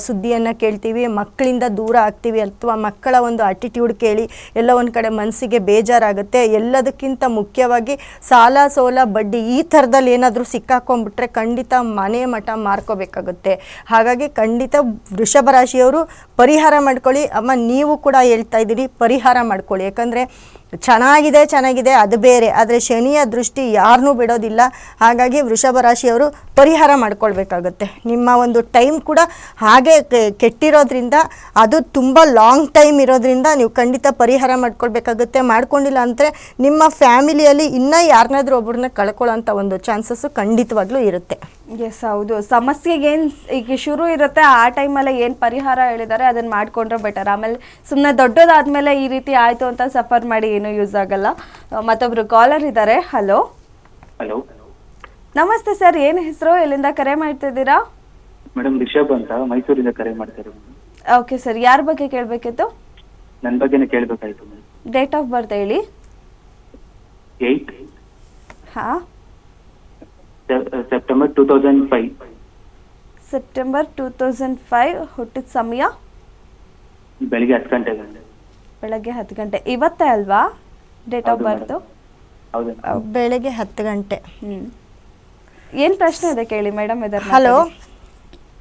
ಸುದ್ದಿಯನ್ನು ಕೇಳ್ತೀವಿ ಮಕ್ಕಳಿಂದ ದೂರ ಆಗ್ತೀವಿ ಅಥವಾ ಮಕ್ಕಳ ಒಂದು ಅಟಿಟ್ಯೂಡ್ ಕೇಳಿ ಎಲ್ಲ ಒಂದು ಕಡೆ ಮನಸ್ಸಿಗೆ ಬೇಜಾರಾಗುತ್ತೆ. ಎಲ್ಲದಕ್ಕಿಂತ ಮುಖ್ಯವಾಗಿ ಸಾಲ ಸೋಲ ಬಡ್ಡಿ ಈ ಥರದಲ್ಲಿ ಏನಾದರೂ ಸಿಕ್ಕಾಕೊಂಡ್ಬಿಟ್ರೆ ಖಂಡಿತ ಮನೆ ಮಠ ಮಾರ್ಕೋಬೇಕಾಗುತ್ತೆ. ಹಾಗಾಗಿ ಖಂಡಿತ ವೃಷಭ ರಾಶಿಯವರು ಪರಿಹಾರ ಮಾಡ್ಕೊಳ್ಳಿ. ಅಮ್ಮ, ನೀವು ಕೂಡ ಹೇಳ್ತಾ ಇದ್ದೀರಿ, ಪರಿಹಾರ ಮಾಡ್ಕೊಳ್ಳಿ. ಯಾಕಂದರೆ ಚೆನ್ನಾಗಿದೆ ಚೆನ್ನಾಗಿದೆ, ಅದು ಬೇರೆ. ಆದರೆ ಶನಿಯ ದೃಷ್ಟಿ ಯಾರನ್ನೂ ಬಿಡೋದಿಲ್ಲ. ಹಾಗಾಗಿ ವೃಷಭ ರಾಶಿಯವರು ಪರಿಹಾರ ಮಾಡ್ಕೊಳ್ಬೇಕಾಗುತ್ತೆ. ನಿಮ್ಮ ಒಂದು ಟೈಮ್ ಕೂಡ ಹಾಗೆ ಕೆಟ್ಟಿರೋದ್ರಿಂದ, ಅದು ತುಂಬ ಲಾಂಗ್ ಟೈಮ್ ಇರೋದ್ರಿಂದ ನೀವು ಖಂಡಿತ ಪರಿಹಾರ ಮಾಡ್ಕೊಳ್ಬೇಕಾಗುತ್ತೆ. ಮಾಡ್ಕೊಂಡಿಲ್ಲ ಅಂದರೆ ನಿಮ್ಮ ಫ್ಯಾಮಿಲಿಯಲ್ಲಿ ಇನ್ನೂ ಯಾರನ್ನಾದ್ರೂ ಒಬ್ಬರನ್ನ ಕಳ್ಕೊಳ್ಳೋಂಥ ಒಂದು ಚಾನ್ಸಸ್ಸು ಖಂಡಿತವಾಗ್ಲೂ ಇರುತ್ತೆ. ಎಸ್ ಹೌದು. ಸಮಸ್ಯೆಗೆ ಏನು ಈಗ ಶುರು ಇರುತ್ತೆ ಆ ಟೈಮಲ್ಲಿ ಏನು ಪರಿಹಾರ ಹೇಳಿದ್ದಾರೆ ಅದನ್ನ ಮಾಡ್ಕೊಂಡ್ರೆ ಬೆಟರ್ ಆಮೇಲೆ ಸುಮ್ಮನೆ ದೊಡ್ಡದಾದ್ಮೇಲೆ ಈ ರೀತಿ ಆಯಿತು ಅಂತ ಸಫರ್ ಮಾಡಿ ಏನು ಯೂಸ್ ಆಗಲ್ಲ. ಮತ್ತೊಬ್ರು ಕಾಲರ್ ಇದ್ದಾರೆ ಹಲೋ ಹಲೋ ನಮಸ್ತೆ ಸರ್ ಏನು ಹೆಸರು? ಎಲ್ಲಿಂದ ಕರೆ ಮಾಡ್ತಿದ್ದೀರಾ ಮೇಡಮ್ ರಿಷಬ್ ಅಂತ. ಮೈಸೂರಿಂದ ಕರೆ ಮಾಡ್ತಾ ಇರೋದು. ಓಕೆ ಸರ್ ಯಾರ ಬಗ್ಗೆ ಕೇಳಬೇಕಿತ್ತು? ನನ್ನ ಬಗ್ಗೆನೇ ಕೇಳಬೇಕಾಯಿತು ಮೇಡಮ್ ಡೇಟ್ ಆಫ್ ಬರ್ತ್ ಹೇಳಿ. ಏಯ್ಟ್ ಹಾಂ. September two thousand five September two thousand five ಹುಟ್ಟಿದ ಸಮಯ? ಬೆಳಿಗ್ಗೆ ಹತ್ತು ಗಂಟೆ ಬೆಳಗ್ಗೆ ಹತ್ತು ಗಂಟೆ. ಇವತ್ತೇ ಅಲ್ವಾ? ಡೇಟ್ ಆಫ್ ಬರ್ತ್ ಬೆಳಗ್ಗೆ ಹತ್ತು ಗಂಟೆ. ಹ್ಮ್. ಏನು ಪ್ರಶ್ನೆ ಇದೆ ಕೇಳಿ ಮೇಡಮ್ ಇದರ hello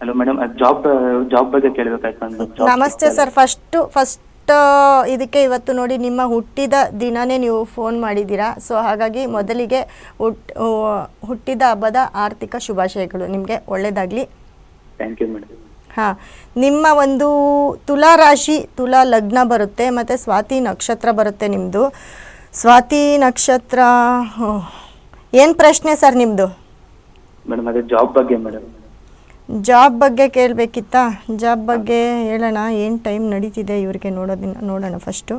hello madam job job ಬಗ್ಗೆ ಕೇಳಬೇಕಾಯ್ತು ನಮಸ್ತೆ ಸರ್ ಫಸ್ಟ್ ಫಸ್ಟ್ ಇದಕ್ಕೆ ಇವತ್ತು ನೋಡಿ ನಿಮ್ಮ ಹುಟ್ಟಿದ ದಿನನೇ ನೀವು ಫೋನ್ ಮಾಡಿದ್ದೀರಾ? ಸೊ ಹಾಗಾಗಿ ಮೊದಲಿಗೆ ಹುಟ್ ಹುಟ್ಟಿದ ಹಬ್ಬದ ಆರ್ಥಿಕ ಶುಭಾಶಯಗಳು. ನಿಮಗೆ ಒಳ್ಳೆಯದಾಗಲಿ ಥ್ಯಾಂಕ್ ಯು ಮೇಡಮ್ ಹಾಂ. ನಿಮ್ಮ ಒಂದು ತುಲಾ ರಾಶಿ ತುಲಾ ಲಗ್ನ ಬರುತ್ತೆ ಮತ್ತು ಸ್ವಾತಿ ನಕ್ಷತ್ರ ಬರುತ್ತೆ ನಿಮ್ಮದು ಸ್ವಾತಿ ನಕ್ಷತ್ರ ಏನು ಪ್ರಶ್ನೆ ಸರ್ ನಿಮ್ಮದು ಮೇಡಮ್ ಅದೇ ಜಾಬ್ ಬಗ್ಗೆ ಮೇಡಮ್ ಜಾಬ್ ಬಗ್ಗೆ ಕೇಳಬೇಕಿತ್ತಾ? ಜಾಬ್ ಬಗ್ಗೆ ಹೇಳೋಣ. ಏನು ಟೈಮ್ ನಡೀತಿದೆ ಇವ್ರಿಗೆ ನೋಡೋದಿನ, ನೋಡೋಣ ಫಸ್ಟು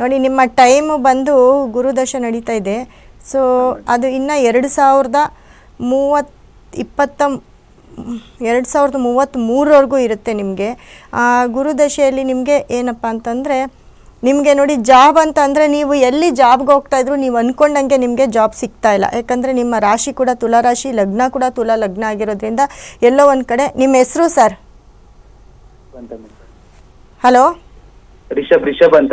ನೋಡಿ, ನಿಮ್ಮ ಟೈಮು ಬಂದು ಗುರುದಶ ನಡೀತಾ ಇದೆ. ಸೊ ಅದು ಇನ್ನು ಎರಡು ಸಾವಿರದ ಮೂವತ್ತು ಇಪ್ಪತ್ತ ಎರಡು ಸಾವಿರದ ಮೂವತ್ತ್ಮೂರವರೆಗೂ ಇರುತ್ತೆ ನಿಮಗೆ. ಗುರುದಶೆಯಲ್ಲಿ ನಿಮಗೆ ಏನಪ್ಪ ಅಂತಂದರೆ ನಿಮಗೆ ನೋಡಿ ಜಾಬ್ ಅಂತ ಅಂದರೆ ನೀವು ಎಲ್ಲಿ ಜಾಬ್ಗೆ ಹೋಗ್ತಾ ಇದ್ರು ನೀವು ಅಂದ್ಕೊಂಡಂಗೆ ನಿಮಗೆ ಜಾಬ್ ಸಿಗ್ತಾ ಇಲ್ಲ. ಯಾಕಂದರೆ ನಿಮ್ಮ ರಾಶಿ ಕೂಡ ತುಲಾ ರಾಶಿ ಲಗ್ನ ಕೂಡ ತುಲಾ ಲಗ್ನ ಆಗಿರೋದ್ರಿಂದ ಎಲ್ಲೋ ಒಂದು ಕಡೆ ನಿಮ್ಮ ಹೆಸರು ಸರ್? ಹಲೋ ರಿಷಬ್ ರಿಷಬ್ ಅಂತ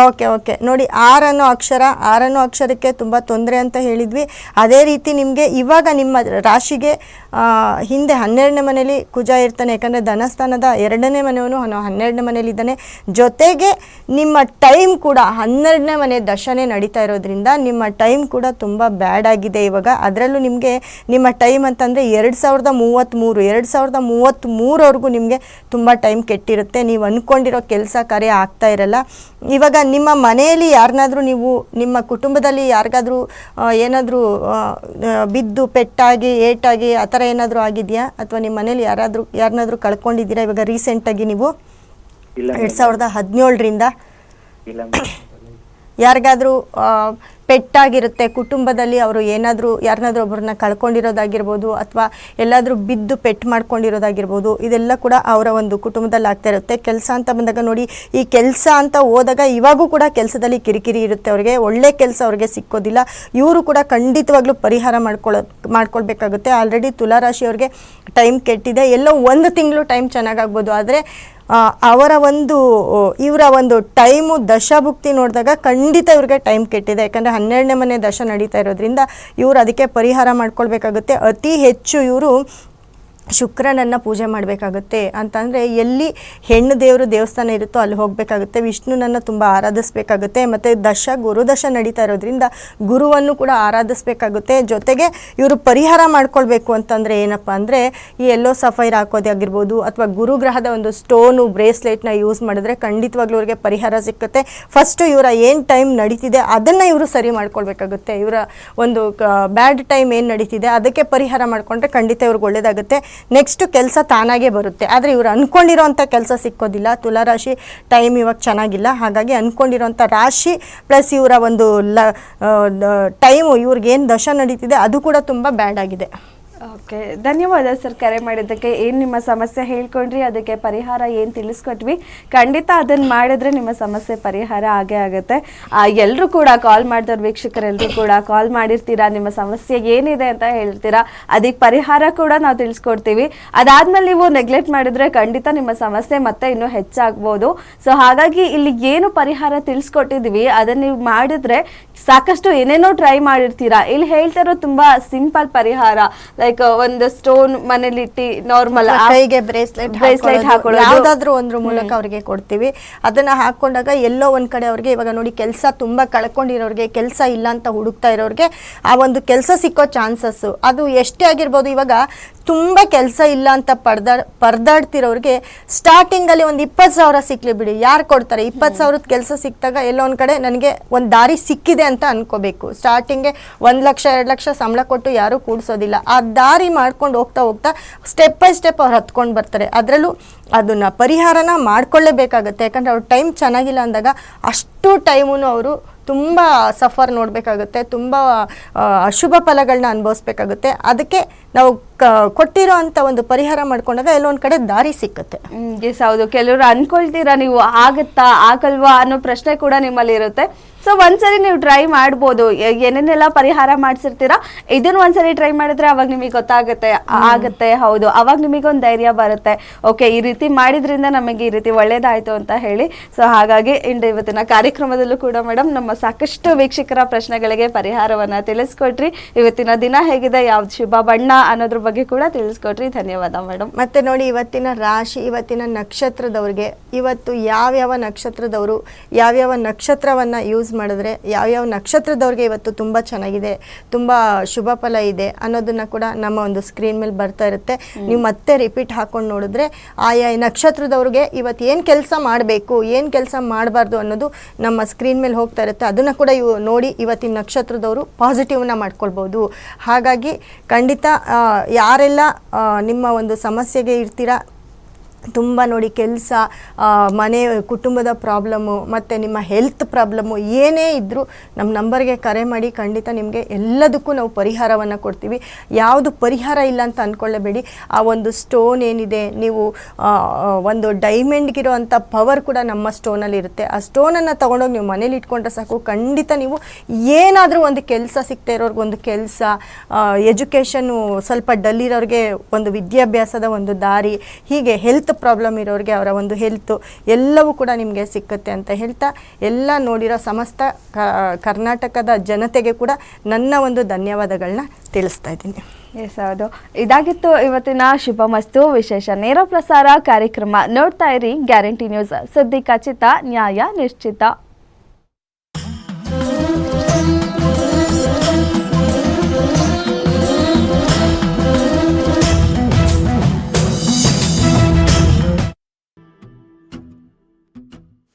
ಓಕೆ ಓಕೆ. ನೋಡಿ ಆರ್ ಅನ್ನೋ ಅಕ್ಷರ ಆರ್ ಅನ್ನೋ ಅಕ್ಷರಕ್ಕೆ ತುಂಬ ತೊಂದರೆ ಅಂತ ಹೇಳಿದ್ವಿ. ಅದೇ ರೀತಿ ನಿಮಗೆ ಇವಾಗ ನಿಮ್ಮ ರಾಶಿಗೆ ಹಿಂದೆ ಹನ್ನೆರಡನೇ ಮನೇಲಿ ಕುಜ ಇರ್ತಾನೆ, ಯಾಕಂದರೆ ಧನಸ್ಥಾನದ ಎರಡನೇ ಮನೆಯವನು ಹನ್ನೆರಡನೇ ಮನೇಲಿದ್ದಾನೆ. ಜೊತೆಗೆ ನಿಮ್ಮ ಟೈಮ್ ಕೂಡ ಹನ್ನೆರಡನೇ ಮನೆ ದಶನೇ ನಡೀತಾ ಇರೋದ್ರಿಂದ ನಿಮ್ಮ ಟೈಮ್ ಕೂಡ ತುಂಬ ಬ್ಯಾಡ್ ಆಗಿದೆ ಇವಾಗ. ಅದರಲ್ಲೂ ನಿಮಗೆ, ನಿಮ್ಮ ಟೈಮ್ ಅಂತಂದರೆ ಎರಡು ಸಾವಿರದ ಮೂವತ್ತ್ಮೂರು ಎರಡು ಸಾವಿರದ ಮೂವತ್ತ್ಮೂರವರೆಗೂ ನಿಮಗೆ ತುಂಬ ಟೈಮ್ ಕೆಟ್ಟಿರುತ್ತೆ. ನೀವು ಅಂದ್ಕೊಂಡಿರೋ ಕೆಲಸ ಕಾರ್ಯ ಆಗ್ತಾ ಇರಲ್ಲ. ಇವಾಗ ನಿಮ್ಮ ಮನೆಯಲ್ಲಿ ಯಾರನ್ನಾದರೂ ನೀವು ನಿಮ್ಮ ಕುಟುಂಬದಲ್ಲಿ ಯಾರಿಗಾದರೂ ಏನಾದರೂ ಬಿದ್ದು ಪೆಟ್ಟಾಗಿ ಏಟಾಗಿ ಆ ಥರ ಏನಾದರೂ ಆಗಿದೆಯಾ? ಅಥವಾ ನಿಮ್ಮ ಮನೇಲಿ ಯಾರಾದರೂ ಯಾರನ್ನಾದರೂ ಕಳ್ಕೊಂಡಿದ್ದೀರಾ? ಇವಾಗ ರೀಸೆಂಟಾಗಿ ನೀವು ಎರಡು ಸಾವಿರದ ಹದಿನೇಳರಿಂದ? ಯಾರಿಗಾದ್ರೂ ಪೆಟ್ಟಾಗಿರುತ್ತೆ, ಕುಟುಂಬದಲ್ಲಿ ಅವರು ಏನಾದರೂ, ಯಾರನ್ನಾದ್ರೂ ಒಬ್ಬರನ್ನ ಕಳ್ಕೊಂಡಿರೋದಾಗಿರ್ಬೋದು ಅಥವಾ ಎಲ್ಲಾದರೂ ಬಿದ್ದು ಪೆಟ್ಟು ಮಾಡ್ಕೊಂಡಿರೋದಾಗಿರ್ಬೋದು, ಇದೆಲ್ಲ ಕೂಡ ಅವರ ಒಂದು ಕುಟುಂಬದಲ್ಲಿ ಆಗ್ತಾ ಇರುತ್ತೆ. ಕೆಲಸ ಅಂತ ಬಂದಾಗ ನೋಡಿ, ಈ ಕೆಲಸ ಅಂತ ಹೋದಾಗ ಇವಾಗೂ ಕೂಡ ಕೆಲಸದಲ್ಲಿ ಕಿರಿಕಿರಿ ಇರುತ್ತೆ. ಅವ್ರಿಗೆ ಒಳ್ಳೆ ಕೆಲಸ ಅವ್ರಿಗೆ ಸಿಕ್ಕೋದಿಲ್ಲ. ಇವರು ಕೂಡ ಖಂಡಿತವಾಗ್ಲೂ ಪರಿಹಾರ ಮಾಡ್ಕೊಳ್ಳೋ ಮಾಡ್ಕೊಳ್ಬೇಕಾಗುತ್ತೆ. Already ತುಲಾರಾಶಿಯವ್ರಿಗೆ time ಕೆಟ್ಟಿದೆ. ಎಲ್ಲೋ ಒಂದು ತಿಂಗಳು ಟೈಮ್ ಚೆನ್ನಾಗಾಗ್ಬೋದು. ಆದರೆ ಅವರ ಒಂದು ಇವರ ಒಂದು ಟೈಮು ದಶಭುಕ್ತಿ ನೋಡಿದಾಗ ಖಂಡಿತ ಇವ್ರಿಗೆ ಟೈಮ್ ಕೆಟ್ಟಿದೆ. ಯಾಕಂದರೆ ಹನ್ನೆರಡನೇ ಮನೆ ದಶ ನಡೀತಾ ಇರೋದ್ರಿಂದ ಇವರು ಅದಕ್ಕೆ ಪರಿಹಾರ ಮಾಡ್ಕೊಳ್ಬೇಕಾಗುತ್ತೆ. ಅತಿ ಹೆಚ್ಚು ಇವರು ಶುಕ್ರನನ್ನು ಪೂಜೆ ಮಾಡಬೇಕಾಗುತ್ತೆ ಅಂತಂದರೆ ಎಲ್ಲಿ ಹೆಣ್ಣು ದೇವರು ದೇವಸ್ಥಾನ ಇರುತ್ತೋ ಅಲ್ಲಿ ಹೋಗಬೇಕಾಗುತ್ತೆ, ವಿಷ್ಣುನನ್ನು ತುಂಬ ಆರಾಧಿಸ್ಬೇಕಾಗುತ್ತೆ, ಮತ್ತು ದಶ ಗುರುದಶ ನಡೀತಾ ಇರೋದ್ರಿಂದ ಗುರುವನ್ನು ಕೂಡ ಆರಾಧಿಸ್ಬೇಕಾಗುತ್ತೆ. ಜೊತೆಗೆ ಇವರು ಪರಿಹಾರ ಮಾಡ್ಕೊಳ್ಬೇಕು ಅಂತಂದರೆ ಏನಪ್ಪ ಅಂದರೆ ಈ ಎಲ್ಲೋ ಸಫೈರ್ ಹಾಕೋದೇ ಆಗಿರ್ಬೋದು ಅಥವಾ ಗುರುಗ್ರಹದ ಒಂದು ಸ್ಟೋನು, ಬ್ರೇಸ್ಲೆಟ್ನ ಯೂಸ್ ಮಾಡಿದ್ರೆ ಖಂಡಿತವಾಗ್ಲೂ ಇವರಿಗೆ ಪರಿಹಾರ ಸಿಕ್ಕುತ್ತೆ. ಫಸ್ಟು ಇವರ ಏನು ಟೈಮ್ ನಡೀತಿದೆ ಅದನ್ನು ಇವರು ಸರಿ ಮಾಡ್ಕೊಳ್ಬೇಕಾಗುತ್ತೆ. ಇವರ ಒಂದು ಬ್ಯಾಡ್ ಟೈಮ್ ಏನು ನಡೀತಿದೆ ಅದಕ್ಕೆ ಪರಿಹಾರ ಮಾಡಿಕೊಂಡ್ರೆ ಖಂಡಿತ ಇವ್ರಿಗೆ ಒಳ್ಳೇದಾಗುತ್ತೆ. ನೆಕ್ಸ್ಟು ಕೆಲಸ ತಾನಾಗೇ ಬರುತ್ತೆ. ಆದರೆ ಇವರು ಅಂದ್ಕೊಂಡಿರೋಂಥ ಕೆಲಸ ಸಿಕ್ಕೋದಿಲ್ಲ. ತುಲಾರಾಶಿ ಟೈಮ್ ಇವಾಗ ಚೆನ್ನಾಗಿಲ್ಲ. ಹಾಗಾಗಿ ಅಂದ್ಕೊಂಡಿರೋಂಥ ರಾಶಿ ಪ್ಲಸ್ ಇವರ ಒಂದು ಲ ಟೈಮು ಇವ್ರಿಗೇನು ದಶ ನಡೀತಿದೆ, ಅದು ಕೂಡ ತುಂಬ ಬ್ಯಾಡ್ ಆಗಿದೆ. ಓಕೆ, ಧನ್ಯವಾದ ಸರ್ ಕರೆ ಮಾಡಿದ್ದಕ್ಕೆ. ಏನು ನಿಮ್ಮ ಸಮಸ್ಯೆ ಹೇಳ್ಕೊಂಡ್ರಿ, ಅದಕ್ಕೆ ಪರಿಹಾರ ಏನು ತಿಳಿಸ್ಕೊಟ್ವಿ? ಖಂಡಿತ ಅದನ್ನು ಮಾಡಿದ್ರೆ ನಿಮ್ಮ ಸಮಸ್ಯೆ ಪರಿಹಾರ ಆಗೇ ಆಗುತ್ತೆ. ಎಲ್ಲರೂ ಕೂಡ ಕಾಲ್ ಮಾಡಿದವ್ರು ವೀಕ್ಷಕರೆಲ್ಲರೂ ಕೂಡ ಕಾಲ್ ಮಾಡಿರ್ತೀರಾ? ನಿಮ್ಮ ಸಮಸ್ಯೆ ಏನಿದೆ ಅಂತ ಹೇಳ್ತೀರಾ? ಅದಕ್ಕೆ ಪರಿಹಾರ ಕೂಡ ನಾವು ತಿಳಿಸ್ಕೊಡ್ತೀವಿ. ಅದಾದ್ಮೇಲೆ ನೀವು ನೆಗ್ಲೆಕ್ಟ್ ಮಾಡಿದ್ರೆ ಖಂಡಿತ ನಿಮ್ಮ ಸಮಸ್ಯೆ ಮತ್ತೆ ಇನ್ನೂ ಹೆಚ್ಚಾಗ್ಬೋದು. ಸೊ ಹಾಗಾಗಿ ಇಲ್ಲಿ ಏನು ಪರಿಹಾರ ತಿಳಿಸ್ಕೊಟ್ಟಿದ್ವಿ ಅದನ್ನ ನೀವು ಮಾಡಿದ್ರೆ ಸಾಕಷ್ಟು ಏನೇನೋ ಟ್ರೈ ಮಾಡಿರ್ತೀರಾ? ಇಲ್ಲಿ ಹೇಳ್ತಿರೋ ತುಂಬಾ ಸಿಂಪಲ್ ಪರಿಹಾರ. ಒಂದು ಸ್ಟೋನ್ ಮನೇಲಿ ಇಟ್ಟು ನಾರ್ಮಲ್ ಕೈಗೆ ಬ್ರೇಸ್ಲೆಟ್ ಬ್ರೇಸ್ಲೆಟ್ ಹಾಕೊಳ್ಳೋದು ಯಾವ್ದಾದ್ರು ಒಂದ್ರ ಮೂಲಕ ಅವ್ರಿಗೆ ಕೊಡ್ತೀವಿ. ಅದನ್ನ ಹಾಕೊಂಡಾಗ ಎಲ್ಲೋ ಒಂದ್ ಕಡೆ ಅವ್ರಿಗೆ ಇವಾಗ ನೋಡಿ ಕೆಲಸ ತುಂಬಾ ಕಳ್ಕೊಂಡಿರೋರಿಗೆ ಕೆಲಸ ಇಲ್ಲ ಅಂತ ಹುಡುಕ್ತಾ ಇರೋರಿಗೆ ಆ ಒಂದು ಕೆಲಸ ಸಿಕ್ಕೋ ಚಾನ್ಸಸ್ ಅದು ಎಷ್ಟೇ ಆಗಿರ್ಬೋದು ಇವಾಗ ತುಂಬಾ ಕೆಲಸ ಇಲ್ಲ ಅಂತ ಪರ್ದಾ ಪರ್ದಾಡ್ತಿರೋರಿಗೆ ಸ್ಟಾರ್ಟಿಂಗಲ್ಲಿ ಒಂದು ಇಪ್ಪತ್ತು ಸಾವಿರ ಸಿಕ್ಕಲಿ ಬಿಡಿ. ಯಾರು ಕೊಡ್ತಾರೆ? ಇಪ್ಪತ್ತು ಸಾವಿರದ ಕೆಲಸ ಸಿಕ್ಕಿದಾಗ ಎಲ್ಲೋ ಒಂದು ಕಡೆ ನನಗೆ ಒಂದು ದಾರಿ ಸಿಕ್ಕಿದೆ ಅಂತ ಅನ್ಕೋಬೇಕು. ಸ್ಟಾರ್ಟಿಂಗೆ ಒಂದು ಲಕ್ಷ, ಎರಡು ಲಕ್ಷ ಸಂಬಳ ಕೊಟ್ಟು ಯಾರೂ ಕೂಡಿಸೋದಿಲ್ಲ. ಆ ದಾರಿ ಮಾಡ್ಕೊಂಡು ಹೋಗ್ತಾ ಹೋಗ್ತಾ ಸ್ಟೆಪ್ ಬೈ ಸ್ಟೆಪ್ ಅವ್ರು ಹತ್ಕೊಂಡು ಬರ್ತಾರೆ. ಅದರಲ್ಲೂ ಅದನ್ನು ಪರಿಹಾರನ ಮಾಡ್ಕೊಳ್ಳೇಬೇಕಾಗತ್ತೆ. ಯಾಕಂದರೆ ಅವ್ರ ಟೈಮ್ ಚೆನ್ನಾಗಿಲ್ಲ ಅಂದಾಗ ಅಷ್ಟು ಟೈಮೂ ಅವರು ತುಂಬ ಸಫರ್ ನೋಡಬೇಕಾಗುತ್ತೆ. ತುಂಬ ಅಶುಭ ಫಲಗಳನ್ನ ಅನುಭವಿಸ್ಬೇಕಾಗುತ್ತೆ. ಅದಕ್ಕೆ ನಾವು ಕೊಟ್ಟಿರೋ ಅಂತ ಒಂದು ಪರಿಹಾರ ಮಾಡ್ಕೊಂಡಾಗ ಎಲ್ಲೊಂದು ಕಡೆ ದಾರಿ ಸಿಕ್ಕತ್ತೆ. ಎಸ್ ಹೌದು. ಕೆಲವರು ಅನ್ಕೊಳ್ತೀರಾ ನೀವು ಆಗುತ್ತಾ ಆಗಲ್ವಾ ಅನ್ನೋ ಪ್ರಶ್ನೆ ಕೂಡ ನಿಮ್ಮಲ್ಲಿ ಇರುತ್ತೆ. ಸೊ ಒಂದ್ಸರಿ ನೀವು ಟ್ರೈ ಮಾಡ್ಬೋದು. ಏನೇನೆಲ್ಲ ಪರಿಹಾರ ಮಾಡಿಸಿರ್ತೀರಾ? ಇದನ್ನ ಒಂದ್ಸರಿ ಟ್ರೈ ಮಾಡಿದ್ರೆ ಅವಾಗ ನಿಮಗೆ ಗೊತ್ತಾಗುತ್ತೆ. ಆಗುತ್ತೆ ಆಗತ್ತೆ ಹೌದು. ಅವಾಗ ನಿಮಗೊಂದು ಧೈರ್ಯ ಬರುತ್ತೆ. ಓಕೆ ಈ ರೀತಿ ಮಾಡಿದ್ರಿಂದ ನಮಗೆ ಈ ರೀತಿ ಒಳ್ಳೇದಾಯ್ತು ಅಂತ ಹೇಳಿ. ಸೊ ಹಾಗಾಗಿ ಇಂದು ಇವತ್ತಿನ ಕಾರ್ಯಕ್ರಮದಲ್ಲೂ ಕೂಡ ಮೇಡಮ್ ನಮ್ಮ ಸಾಕಷ್ಟು ವೀಕ್ಷಕರ ಪ್ರಶ್ನೆಗಳಿಗೆ ಪರಿಹಾರವನ್ನ ತಿಳಿಸ್ಕೊಟ್ರಿ. ಇವತ್ತಿನ ದಿನ ಹೇಗಿದೆ? ಯಾವ್ದು ಶುಭ ಬಣ್ಣ ಅನ್ನೋದ್ರ ಬಗ್ಗೆ ಕೂಡ ತಿಳಿಸ್ಕೊಟ್ರಿ. ಧನ್ಯವಾದ ಮೇಡಮ್ ಮತ್ತೆ ನೋಡಿ ಇವತ್ತಿನ ರಾಶಿ ಇವತ್ತಿನ ನಕ್ಷತ್ರದವ್ರಿಗೆ ಇವತ್ತು ಯಾವ್ಯಾವ ನಕ್ಷತ್ರದವರು ಯಾವ್ಯಾವ ನಕ್ಷತ್ರವನ್ನು ಯೂಸ್ ಮಾಡಿದ್ರೆ ಯಾವ್ಯಾವ ನಕ್ಷತ್ರದವ್ರಿಗೆ ಇವತ್ತು ತುಂಬ ಚೆನ್ನಾಗಿದೆ ತುಂಬ ಶುಭ ಫಲ ಇದೆ ಅನ್ನೋದನ್ನ ಕೂಡ ನಮ್ಮ ಒಂದು ಸ್ಕ್ರೀನ್ ಮೇಲೆ ಬರ್ತಾ ಇರುತ್ತೆ. ನೀವು ಮತ್ತೆ ರಿಪೀಟ್ ಹಾಕೊಂಡು ನೋಡಿದ್ರೆ ಆಯಾ ನಕ್ಷತ್ರದವ್ರಿಗೆ ಇವತ್ತು ಏನು ಕೆಲಸ ಮಾಡಬೇಕು ಏನು ಕೆಲಸ ಮಾಡಬಾರ್ದು ಅನ್ನೋದು ನಮ್ಮ ಸ್ಕ್ರೀನ್ ಮೇಲೆ ಹೋಗ್ತಾ ಇರುತ್ತೆ. ಅದನ್ನು ಕೂಡ ಇವು ನೋಡಿ ಇವತ್ತಿನ ನಕ್ಷತ್ರದವರು ಪಾಸಿಟಿವ್ನ ಮಾಡ್ಕೊಳ್ಬೋದು. ಹಾಗಾಗಿ ಖಂಡಿತ ಯಾರೆಲ್ಲ ನಿಮ್ಮ ಒಂದು ಸಮಸ್ಯೆಗೆ ಇರ್ತೀರಾ ತುಂಬ ನೋಡಿ ಕೆಲಸ ಮನೆ, ಕುಟುಂಬದ ಪ್ರಾಬ್ಲಮ್ಮು ಮತ್ತು ನಿಮ್ಮ ಹೆಲ್ತ್ ಪ್ರಾಬ್ಲಮ್ಮು ಏನೇ ಇದ್ದರೂ ನಮ್ಮ ನಂಬರ್ಗೆ ಕರೆ ಮಾಡಿ ಖಂಡಿತ ನಿಮಗೆ ಎಲ್ಲದಕ್ಕೂ ನಾವು ಪರಿಹಾರವನ್ನು ಕೊಡ್ತೀವಿ. ಯಾವುದು ಪರಿಹಾರ ಇಲ್ಲ ಅಂತ ಅಂದ್ಕೊಳ್ಳಬೇಡಿ ಆ ಒಂದು ಸ್ಟೋನ್ ಏನಿದೆ, ನೀವು ಒಂದು ಡೈಮಂಡ್ಗಿರೋ ಅಂಥ ಪವರ್ ಕೂಡ ನಮ್ಮ ಸ್ಟೋನಲ್ಲಿ ಇರುತ್ತೆ. ಆ ಸ್ಟೋನನ್ನು ತೊಗೊಂಡೋಗಿ ನೀವು ಮನೇಲಿ ಇಟ್ಕೊಂಡ್ರೆ ಸಾಕು. ಖಂಡಿತ ನೀವು ಏನಾದರೂ ಒಂದು ಕೆಲಸ ಸಿಗ್ತಾ ಇರೋರ್ಗೊಂದು ಕೆಲಸ ಎಜುಕೇಷನ್ನು ಸ್ವಲ್ಪ ಡಲ್ ಇರೋರಿಗೆ ಒಂದು ವಿದ್ಯಾಭ್ಯಾಸದ ಒಂದು ದಾರಿ, ಹೀಗೆ ಹೆಲ್ತ್ ಪ್ರಾಬ್ಲಮ್ ಇರೋರಿಗೆ ಅವರ ಒಂದು ಹೆಲ್ತು ಎಲ್ಲವೂ ಕೂಡ ನಿಮಗೆ ಸಿಕ್ಕುತ್ತೆ ಅಂತ ಹೇಳ್ತಾ, ಎಲ್ಲ ನೋಡಿರೋ ಸಮಸ್ತ ಕರ್ನಾಟಕದ ಜನತೆಗೆ ಕೂಡ ನನ್ನ ಒಂದು ಧನ್ಯವಾದಗಳನ್ನ ತಿಳಿಸ್ತಾ ಇದ್ದೀನಿ. ಎಸ್ ಹೌದು. ಇದಾಗಿತ್ತು ಇವತ್ತಿನ ಶುಭ ಮಸ್ತು ವಿಶೇಷ ನೇರ ಪ್ರಸಾರ ಕಾರ್ಯಕ್ರಮ ನೋಡ್ತಾ ಇರಿ, ಗ್ಯಾರಂಟಿ ನ್ಯೂಸ್ ಸುದ್ದಿ ಖಚಿತ, ನ್ಯಾಯ ನಿಶ್ಚಿತ.